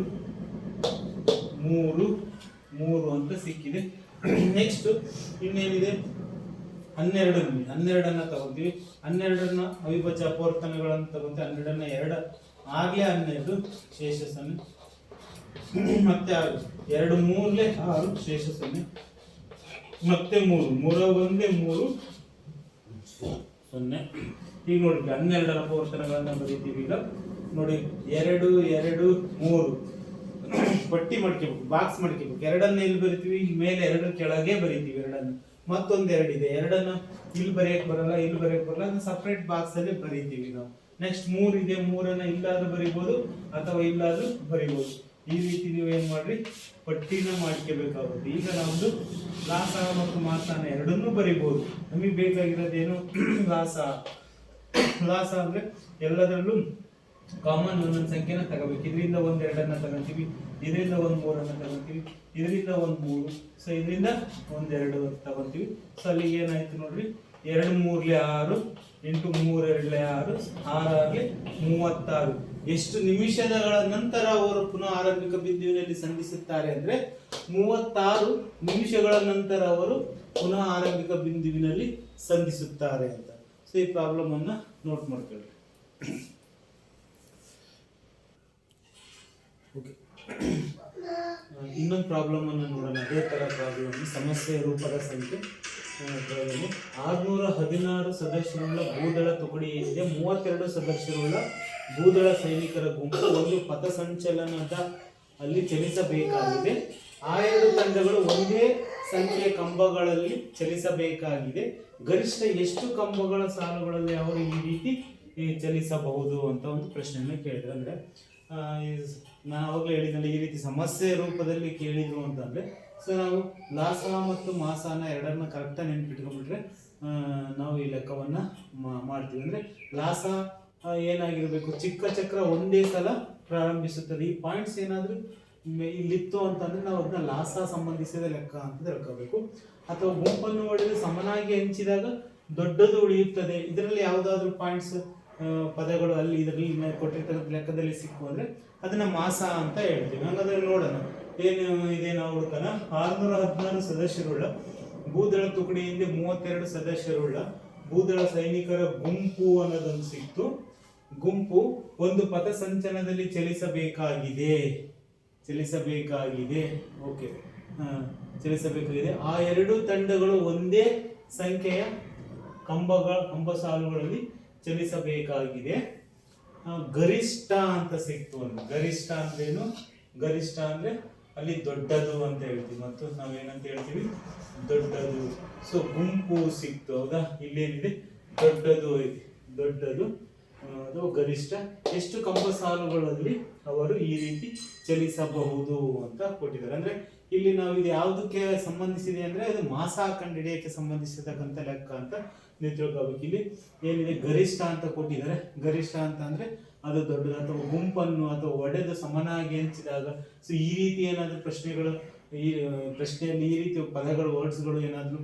ಮೂರು ಮೂರು ಅಂತ ಸಿಕ್ಕಿದೆ. ನೆಕ್ಸ್ಟ್ ಇನ್ನೇನಿದೆ? ಹನ್ನೆರಡು ಹನ್ನೆರಡನ್ನ ತಗೊಂತೀವಿ. ಹನ್ನೆರಡನ್ನ ಅವಿಭಾಜ್ಯ ಅಪವರ್ತನಗಳನ್ನು ತಗೊಂತೀವಿ. ಹನ್ನೆರಡನ್ನ ಎರಡು, ಆಗಲೇ ಹನ್ನೆರಡು ಶೇಷ ಸೊನ್ನೆ ಮತ್ತೆ ಆರು ಎರಡು ಮೂರ್ಲೆ ಆರು ಶೇಷ ಸೊನ್ನೆ ಮತ್ತೆ ಮೂರು, ಮೂರ ಒಂದೇ ಮೂರು ಸೊನ್ನೆ. ಈಗ ನೋಡಿ ಹನ್ನೆರಡರ ಅಪವರ್ತನಗಳನ್ನು ಬರೀತೀವಿ ಈಗ. ನೋಡಿ, ಎರಡು ಎರಡು, ಮೂರು. ಪಟ್ಟಿ ಮಾಡ್ಕೋಬೇಕು ಬಾಕ್ಸ್ ಮಾಡ್ಕೋಬೇಕು. ಎರಡನ್ನ ಇಲ್ಲಿ ಬರಿತೀವಿ? ಮೇಲೆ ಎರಡು ಕೆಳಗೆ ಬರಿತೀವಿ ಎರಡನ್ನ. ಮತ್ತೊಂದು ಇದೆ ಎರಡನ್ನ ಇಲ್ಲಿ ಬರೆಯಕ್ ಬರಲ್ಲ, ಇಲ್ಲಿ ಬರೆಯಕ್ ಬರಲ್ಲ. ಅದನ್ನ ಸಪ್ರೇಟ್ ಬಾಕ್ಸ್ ಅಲ್ಲಿ ಬರೀತೀವಿ ನಾವು. ನೆಕ್ಸ್ಟ್ ಮೂರ್ ಇದೆ ಮೂರನ್ನ ಇಲ್ಲಾದ್ರೂ ಬರಿಬೋದು ಅಥವಾ ಇಲ್ಲಾದ್ರೂ ಬರಿಬೋದು. ಈ ರೀತಿ ನೀವು ಏನ್ ಮಾಡ್ರಿ? ಪಟ್ಟಿನ ಮಾಡ್ಕೋಬೇಕಾಗುತ್ತೆ. ಈಗ ನಮ್ದು ಲಾಸ ಮತ್ತು ಮಾಸಾನ ಎರಡನ್ನೂ ಬರಿಬೋದು. ನಮಗೆ ಬೇಕಾಗಿರೋದೇನು? ಲಾಸ. ಲಾಸ ಅಂದ್ರೆ ಎಲ್ಲದರಲ್ಲೂ ಕಾಮನ್ ಒಂದೊಂದು ಸಂಖ್ಯೆನ ತಗೋಬೇಕು. ಇದರಿಂದ ಒಂದ್ ಎರಡನ್ನ ತಗೊಂತೀವಿ, ಇದರಿಂದ ಒಂದು ಮೂರನ್ನ ತಗೊಂತೀವಿ, ಇದರಿಂದ ಒಂದು ಮೂರು. ಸೊ ಇದರಿಂದ ಒಂದೆರಡು ತಗೊಂತೀವಿ. ಸೊ ಅಲ್ಲಿಗೆ ಏನಾಯ್ತು ನೋಡ್ರಿ? ಎರಡು ಮೂರ್ಲೆ ಆರು ಎಂಟು ಮೂರ್ ಎರಡ್ಲೆ ಆರು ಆರಾಗ್ಲೆ ಮೂವತ್ತಾರು. ಎಷ್ಟು ನಿಮಿಷಗಳ ನಂತರ ಅವರು ಪುನಃ ಆರಂಭಿಕ ಬಿಂದುವಿನಲ್ಲಿ ಸಂಧಿಸುತ್ತಾರೆ ಅಂದ್ರೆ ಮೂವತ್ತಾರು ನಿಮಿಷಗಳ ನಂತರ ಅವರು ಪುನಃ ಆರಂಭಿಕ ಬಿಂದುವಿನಲ್ಲಿ ಸಂಧಿಸುತ್ತಾರೆ ಅಂತ. ಸೊ ಈ ಪ್ರಾಬ್ಲಮ್ ಅನ್ನ ನೋಟ್ ಮಾಡ್ಕೊಳ್ಳಿ ಓಕೆ ಇನ್ನೊಂದು ಪ್ರಾಬ್ಲಮನ್ನು ನೋಡೋಣ. ಅದೇ ಥರ ಪ್ರಾಬ್ಲಮ್ ಸಮಸ್ಯೆ ರೂಪದ ಸಂಖ್ಯೆ ಪ್ರಾಬ್ಲಮ್ ಆರುನೂರ ಹದಿನಾರು ಸದಸ್ಯರುಳ್ಳ ಭೂದಳ ತುಕಡಿಯಿಂದ ಮೂವತ್ತೆರಡು ಸದಸ್ಯರುಳ್ಳ ಭೂದಳ ಸೈನಿಕರ ಗುಂಪು ಒಂದು ಪಥಸಂಚಲನದ ಅಲ್ಲಿ ಚಲಿಸಬೇಕಾಗಿದೆ. ಆ ತಂಡಗಳು ಒಂದೇ ಸಂಖ್ಯೆಯ ಕಂಬಗಳಲ್ಲಿ ಚಲಿಸಬೇಕಾಗಿದೆ. ಗರಿಷ್ಠ ಎಷ್ಟು ಕಂಬಗಳ ಸಾಲುಗಳಲ್ಲಿ ಅವರು ಈ ರೀತಿ ಚಲಿಸಬಹುದು ಅಂತ ಒಂದು ಪ್ರಶ್ನೆಯನ್ನು ಕೇಳಿದ್ರು. ಅಂದ್ರೆ ನಾನು ಅವಾಗಲೇ ಹೇಳಿದ್ನಲ್ಲ, ಈ ರೀತಿ ಸಮಸ್ಯೆ ರೂಪದಲ್ಲಿ ಕೇಳಿದ್ರು ಅಂತಂದ್ರೆ ಸೊ ನಾವು ಲಾಸ ಮತ್ತು ಮಾಸಾನ ಎರಡನ್ನ ಕರೆಕ್ಟಾಗಿ ನೆನ್ಪಿಟ್ಕೊಂಡ್ಬಿಟ್ರೆ ನಾವು ಈ ಲೆಕ್ಕವನ್ನ ಮಾಡ್ತೀವಿ. ಅಂದ್ರೆ ಲಾಸ ಏನಾಗಿರಬೇಕು? ಚಿಕ್ಕ ಚಕ್ರ ಒಂದೇ ಸಲ ಪ್ರಾರಂಭಿಸುತ್ತದೆ. ಈ ಪಾಯಿಂಟ್ಸ್ ಏನಾದ್ರು ಇಲ್ಲಿತ್ತು ಅಂತಂದ್ರೆ ನಾವು ಅದನ್ನ ಲಾಸ ಸಂಬಂಧಿಸಿದ ಲೆಕ್ಕ ಅಂತ ತಿಳ್ಕೋಬೇಕು. ಅಥವಾ ಗುಂಪನ್ನು ಹೊಡೆದು ಸಮನಾಗಿ ಹಂಚಿದಾಗ ದೊಡ್ಡದು ಉಳಿಯುತ್ತದೆ. ಇದರಲ್ಲಿ ಯಾವುದಾದ್ರೂ ಪಾಯಿಂಟ್ಸ್ ಪದಗಳು ಅಲ್ಲಿ ಇದರಲ್ಲಿ ಕೊಟ್ಟಿರ್ತಕ್ಕಂಥ ಲೆಕ್ಕದಲ್ಲಿ ಸಿಕ್ಕು ಅಂದ್ರೆ ಅದನ್ನ ಮಾಸ ಅಂತ ಹೇಳ್ತೀವಿ. ಹಂಗಾದ್ರೆ ನೋಡೋಣ. ಏನು ಇದೆ ನಾವು ಹುಡುಕನ ಆರುನೂರ ಹದಿನಾರು ಸದಸ್ಯರುಳ್ಳ, ಭೂದಳ ತುಕಡಿಯಿಂದ ಮೂವತ್ತೆರಡು ಸದಸ್ಯರುಳ್ಳ, ಭೂದಳ ಸೈನಿಕರ ಗುಂಪು ಅನ್ನೋದೊಂದು ಸಿಕ್ತು. ಗುಂಪು ಒಂದು ಪಥಸಂಚಲನದಲ್ಲಿ ಚಲಿಸಬೇಕಾಗಿದೆ. ಚಲಿಸಬೇಕಾಗಿದೆ. ಓಕೆ. ಚಲಿಸಬೇಕಾಗಿದೆ. ಆ ಎರಡು ತಂಡಗಳು ಒಂದೇ ಸಂಖ್ಯೆಯ ಕಂಬಗಳ ಕಂಬ ಸಾಲುಗಳಲ್ಲಿ ಚಲಿಸಬೇಕಾಗಿದೆ ಗರಿಷ್ಠ ಅಂತ ಸಿಕ್ತು ಒಂದು ಗರಿಷ್ಠ ಅಂದ್ರೇನು? ಗರಿಷ್ಠ ಅಂದ್ರೆ ಅಲ್ಲಿ ದೊಡ್ಡದು ಅಂತ ಹೇಳ್ತೀವಿ. ಮತ್ತು ನಾವೇನಂತ ಹೇಳ್ತೀವಿ? ದೊಡ್ಡದು. ಸೊ ಗುಂಪು ಸಿಕ್ತು, ಹೌದಾ? ಇಲ್ಲೇನಿದೆ? ದೊಡ್ಡದು ಐತಿ ದೊಡ್ಡದು ಅದು ಗರಿಷ್ಠ. ಎಷ್ಟು ಕಂಬ ಸಾಲುಗಳಲ್ಲಿ ಅವರು ಈ ರೀತಿ ಚಲಿಸಬಹುದು ಅಂತ ಕೊಟ್ಟಿದ್ದಾರೆ. ಅಂದ್ರೆ, ಇಲ್ಲಿ ನಾವು ಇದು ಯಾವುದಕ್ಕೆ ಸಂಬಂಧಿಸಿದೆ ಅಂದ್ರೆ, ಅದು ಮಾಸ ಕಂಡಿಡಿಯಕ್ಕೆ ಸಂಬಂಧಿಸಿರ್ತಕ್ಕಂಥ ಲೆಕ್ಕ ಅಂತ ನೀವು ಇಲ್ಲಿ ಏನಿದೆ? ಗರಿಷ್ಠ ಅಂತ ಕೊಟ್ಟಿದ್ದಾರೆ. ಗರಿಷ್ಠ ಅಂತ ಅಂದ್ರೆ ಅದು ದೊಡ್ಡದು ಅಥವಾ ಗುಂಪನ್ನು ಅಥವಾ ಒಡೆದು ಸಮನಾಗಿ ಹಂಚಿದಾಗ ಸೊ ಈ ರೀತಿ ಏನಾದರೂ ಪ್ರಶ್ನೆಗಳು, ಈ, ಪ್ರಶ್ನೆಯಲ್ಲಿ ಈ ರೀತಿ ಪದಗಳು ವರ್ಡ್ಸ್ಗಳು ಏನಾದರೂ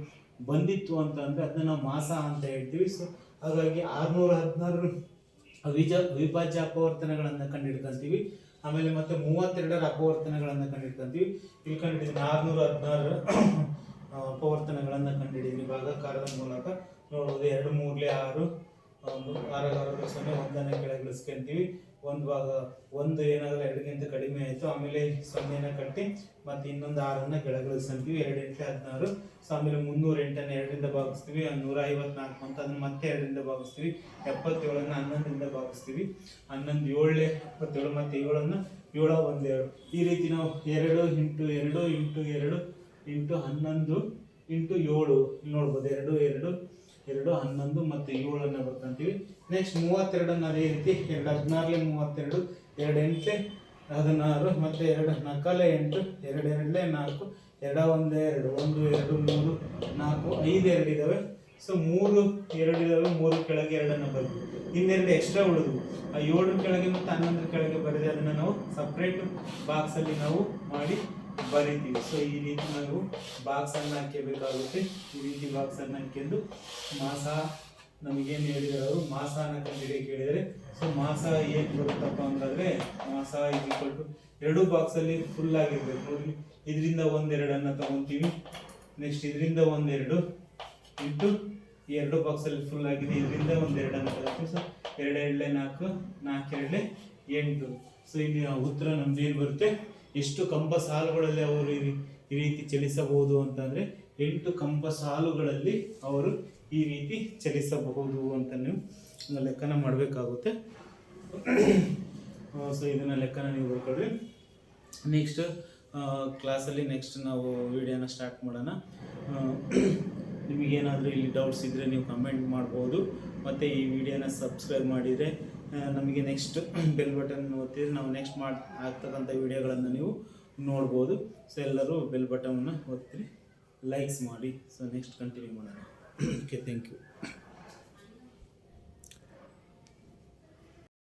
ಬಂದಿತ್ತು ಅಂತ ಅಂದ್ರೆ ಅದನ್ನ ನಾವು ಮಾಸ ಅಂತ ಹೇಳ್ತೀವಿ. ಸೊ ಹಾಗಾಗಿ ಆರ್ನೂರ ಹದಿನಾರು ವಿಜ ವಿಭಾಜ್ಯ ಅಪವರ್ತನಗಳನ್ನು ಕಂಡುಹಿಡ್ಕೊಂತೀವಿ ಆಮೇಲೆ ಮತ್ತೆ ಮೂವತ್ತೆರಡರ ಅಪವರ್ತನಗಳನ್ನು ಕಂಡುಹಿಡ್ಕೊಂತೀವಿ ಇಲ್ಲಿ ಕಂಡುಹಿಡಿದ ಆರ್ನೂರ ಹದಿನಾರರ ಅಪವರ್ತನಗಳನ್ನು ಕಂಡುಹಿಡಿದೀನಿ ಭಾಗಾಕಾರದ ಮೂಲಕ. ನೋಡ್ಬೋದು, ಎರಡು ಮೂರ್ಲೆ ಆರು, ಒಂದು ಆರು ಆರು ಸೊನ್ನೆ ಒಂದನ್ನ ಕೆಳಗಿಳಿಸ್ಕೊಂತೀವಿ ಒಂದು ಭಾಗ, ಒಂದು ಏನಾದರೂ ಎರಡಕ್ಕಿಂತ ಕಡಿಮೆ ಆಯಿತು, ಆಮೇಲೆ ಸೊನ್ನೆನ ಕಟ್ಟಿ ಮತ್ತೆ ಇನ್ನೊಂದು ಆರನ್ನ ಕೆಳಗಿಳಿಸ್ಕೊಂತೀವಿ ಎರಡು ಎಂಟು ಹದಿನಾರು ಸೊ ಆಮೇಲೆ ಮುನ್ನೂರ ಎಂಟನ್ನು ಎರಡರಿಂದ ಭಾಗಿಸ್ತೀವಿ ನೂರ ಐವತ್ನಾಲ್ಕು ಅಂತ ಅದನ್ನು ಮತ್ತೆ ಎರಡರಿಂದ ಭಾಗಿಸ್ತೀವಿ. ಎಪ್ಪತ್ತೇಳನ್ನು ಹನ್ನೊಂದರಿಂದ ಭಾಗಿಸ್ತೀವಿ. ಹನ್ನೊಂದು ಏಳನೇ ಎಪ್ಪತ್ತೇಳು ಮತ್ತೆ ಏಳನ್ನು ಏಳ ಒಂದೆರಡು ಈ ರೀತಿ ನಾವು ಎರಡು ಇಂಟು ಎರಡು ಇಂಟು ಎರಡು ಇಂಟು ಹನ್ನೊಂದು ಇಂಟು ಏಳು. ನೋಡ್ಬೋದು, ಎರಡು ಎರಡು ಎರಡು, ಹನ್ನೊಂದು ಮತ್ತು ಏಳನ್ನು ಬರ್ಕೊಂತೀವಿ. ನೆಕ್ಸ್ಟ್ ಮೂವತ್ತೆರಡನ್ನು ಅದೇ ರೀತಿ, ಎರಡು ಹದಿನಾರಲೆ ಮೂವತ್ತೆರಡು, ಎರಡು ಹದಿನಾರು ಮತ್ತು ಎರಡು ನಾಲ್ಕಲೆ ಎಂಟು, ಎರಡು ಎರಡಲೆ ನಾಲ್ಕು, ಎರಡ ಒಂದು ಎರಡು ಒಂದು ಎರಡು ಮೂರು, ನಾಲ್ಕು, ಐದು ಎರಡು ಇದಾವೆ. ಸೊ ಮೂರು ಎರಡು ಮೂರು ಕೆಳಗೆ ಎರಡನ್ನ ಬರೆದು. ಇನ್ನೆರಡು ಎಕ್ಸ್ಟ್ರಾ ಉಳಿದು ಆ ಏಳರ ಕೆಳಗೆ ಮತ್ತು ಹನ್ನೊಂದು ಕೆಳಗೆ ಬರೆದು ಅದನ್ನ ನಾವು ಸಪ್ರೇಟ್ ಬಾಕ್ಸ್ ಅಲ್ಲಿ ನಾವು ಮಾಡಿ ಬರಿತೀವಿ ಸೊ ಈ ರೀತಿ ನಾವು ಬಾಕ್ಸನ್ನು ಹಾಕಬೇಕಾಗುತ್ತೆ ಈ ರೀತಿ ಬಾಕ್ಸನ್ನು ಹಾಕ್ಯಂಡು ಮಾಸ ನಮಗೇನು ಹೇಳಿದಾರೆ ಅವರು? ಮಾಸನ ಕಂಡುಹಿಡಿಯಕ್ಕೆ ಕೇಳಿದರೆ ಸೊ ಮಾಸ ಏನು ಬರುತ್ತಪ್ಪ ಅಂತಂದರೆ ಮಾಸ ಈಕ್ವಲ್ ಕೊಟ್ಟು ಎರಡೂ ಬಾಕ್ಸಲ್ಲಿ ಫುಲ್ ನೋಡಿ, ಇದರಿಂದ ಒಂದೆರಡನ್ನು ತಗೊತೀವಿ. ನೆಕ್ಸ್ಟ್ ಇದರಿಂದ ಒಂದೆರಡು ಇಟ್ಟು ಈ ಎರಡು ಬಾಕ್ಸಲ್ಲಿ ಫುಲ್ ಆಗಿದೆ. ಇದರಿಂದ ಒಂದೆರಡನ್ನು ತಗೊತೀವಿ. ಸೊ ಎರಡು ಎರಡಲೆ ನಾಲ್ಕು ನಾಲ್ಕು ಎರಡಲೆ ಎಂಟು. ಸೊ ಇಲ್ಲಿ ಉತ್ತರ ನಮ್ದು ಏನು ಬರುತ್ತೆ? ಎಷ್ಟು ಕಂಬ ಸಾಲುಗಳಲ್ಲಿ ಅವರು ಈ ರೀತಿ ಚಲಿಸಬಹುದು ಅಂತಂದರೆ ಎಂಟು ಕಂಬ ಸಾಲುಗಳಲ್ಲಿ ಅವರು ಈ ರೀತಿ ಚಲಿಸಬಹುದು ಅಂತ ನೀವು ಲೆಕ್ಕನ ಮಾಡಬೇಕಾಗುತ್ತೆ. ಸೊ ಇದನ್ನ ಲೆಕ್ಕನ ನೀವು ಹೋಗ್ಕೊಡ್ರಿ ನೆಕ್ಸ್ಟ್ ಕ್ಲಾಸಲ್ಲಿ ನೆಕ್ಸ್ಟ್ ನಾವು ವಿಡಿಯೋನ ಸ್ಟಾರ್ಟ್ ಮಾಡೋಣ. ನಿಮಗೇನಾದರೂ ಇಲ್ಲಿ ಡೌಟ್ಸ್ ಇದ್ದರೆ ನೀವು ಕಮೆಂಟ್ ಮಾಡ್ಬೋದು. ಮತ್ತು ಈ ವಿಡಿಯೋನ ಸಬ್ಸ್ಕ್ರೈಬ್ ಮಾಡಿದರೆ ನಮಗೆ ನೆಕ್ಸ್ಟ್ ಬೆಲ್ ಬಟನ್ ಒತ್ತಿದ್ರೆ ನಾವು ನೆಕ್ಸ್ಟ್ ಮಾಡಿ, ಆಗ್ತಕ್ಕಂಥ ವಿಡಿಯೋಗಳನ್ನು ನೀವು ನೋಡ್ಬೋದು. ಸೊ ಎಲ್ಲರೂ ಬೆಲ್ ಬಟನ್ನ ಒತ್ತಿರಿ. ಲೈಕ್ಸ್ ಮಾಡಿ. ಸೊ ನೆಕ್ಸ್ಟ್ ಕಂಟಿನ್ಯೂ ಮಾಡೋಣ. Okay thank you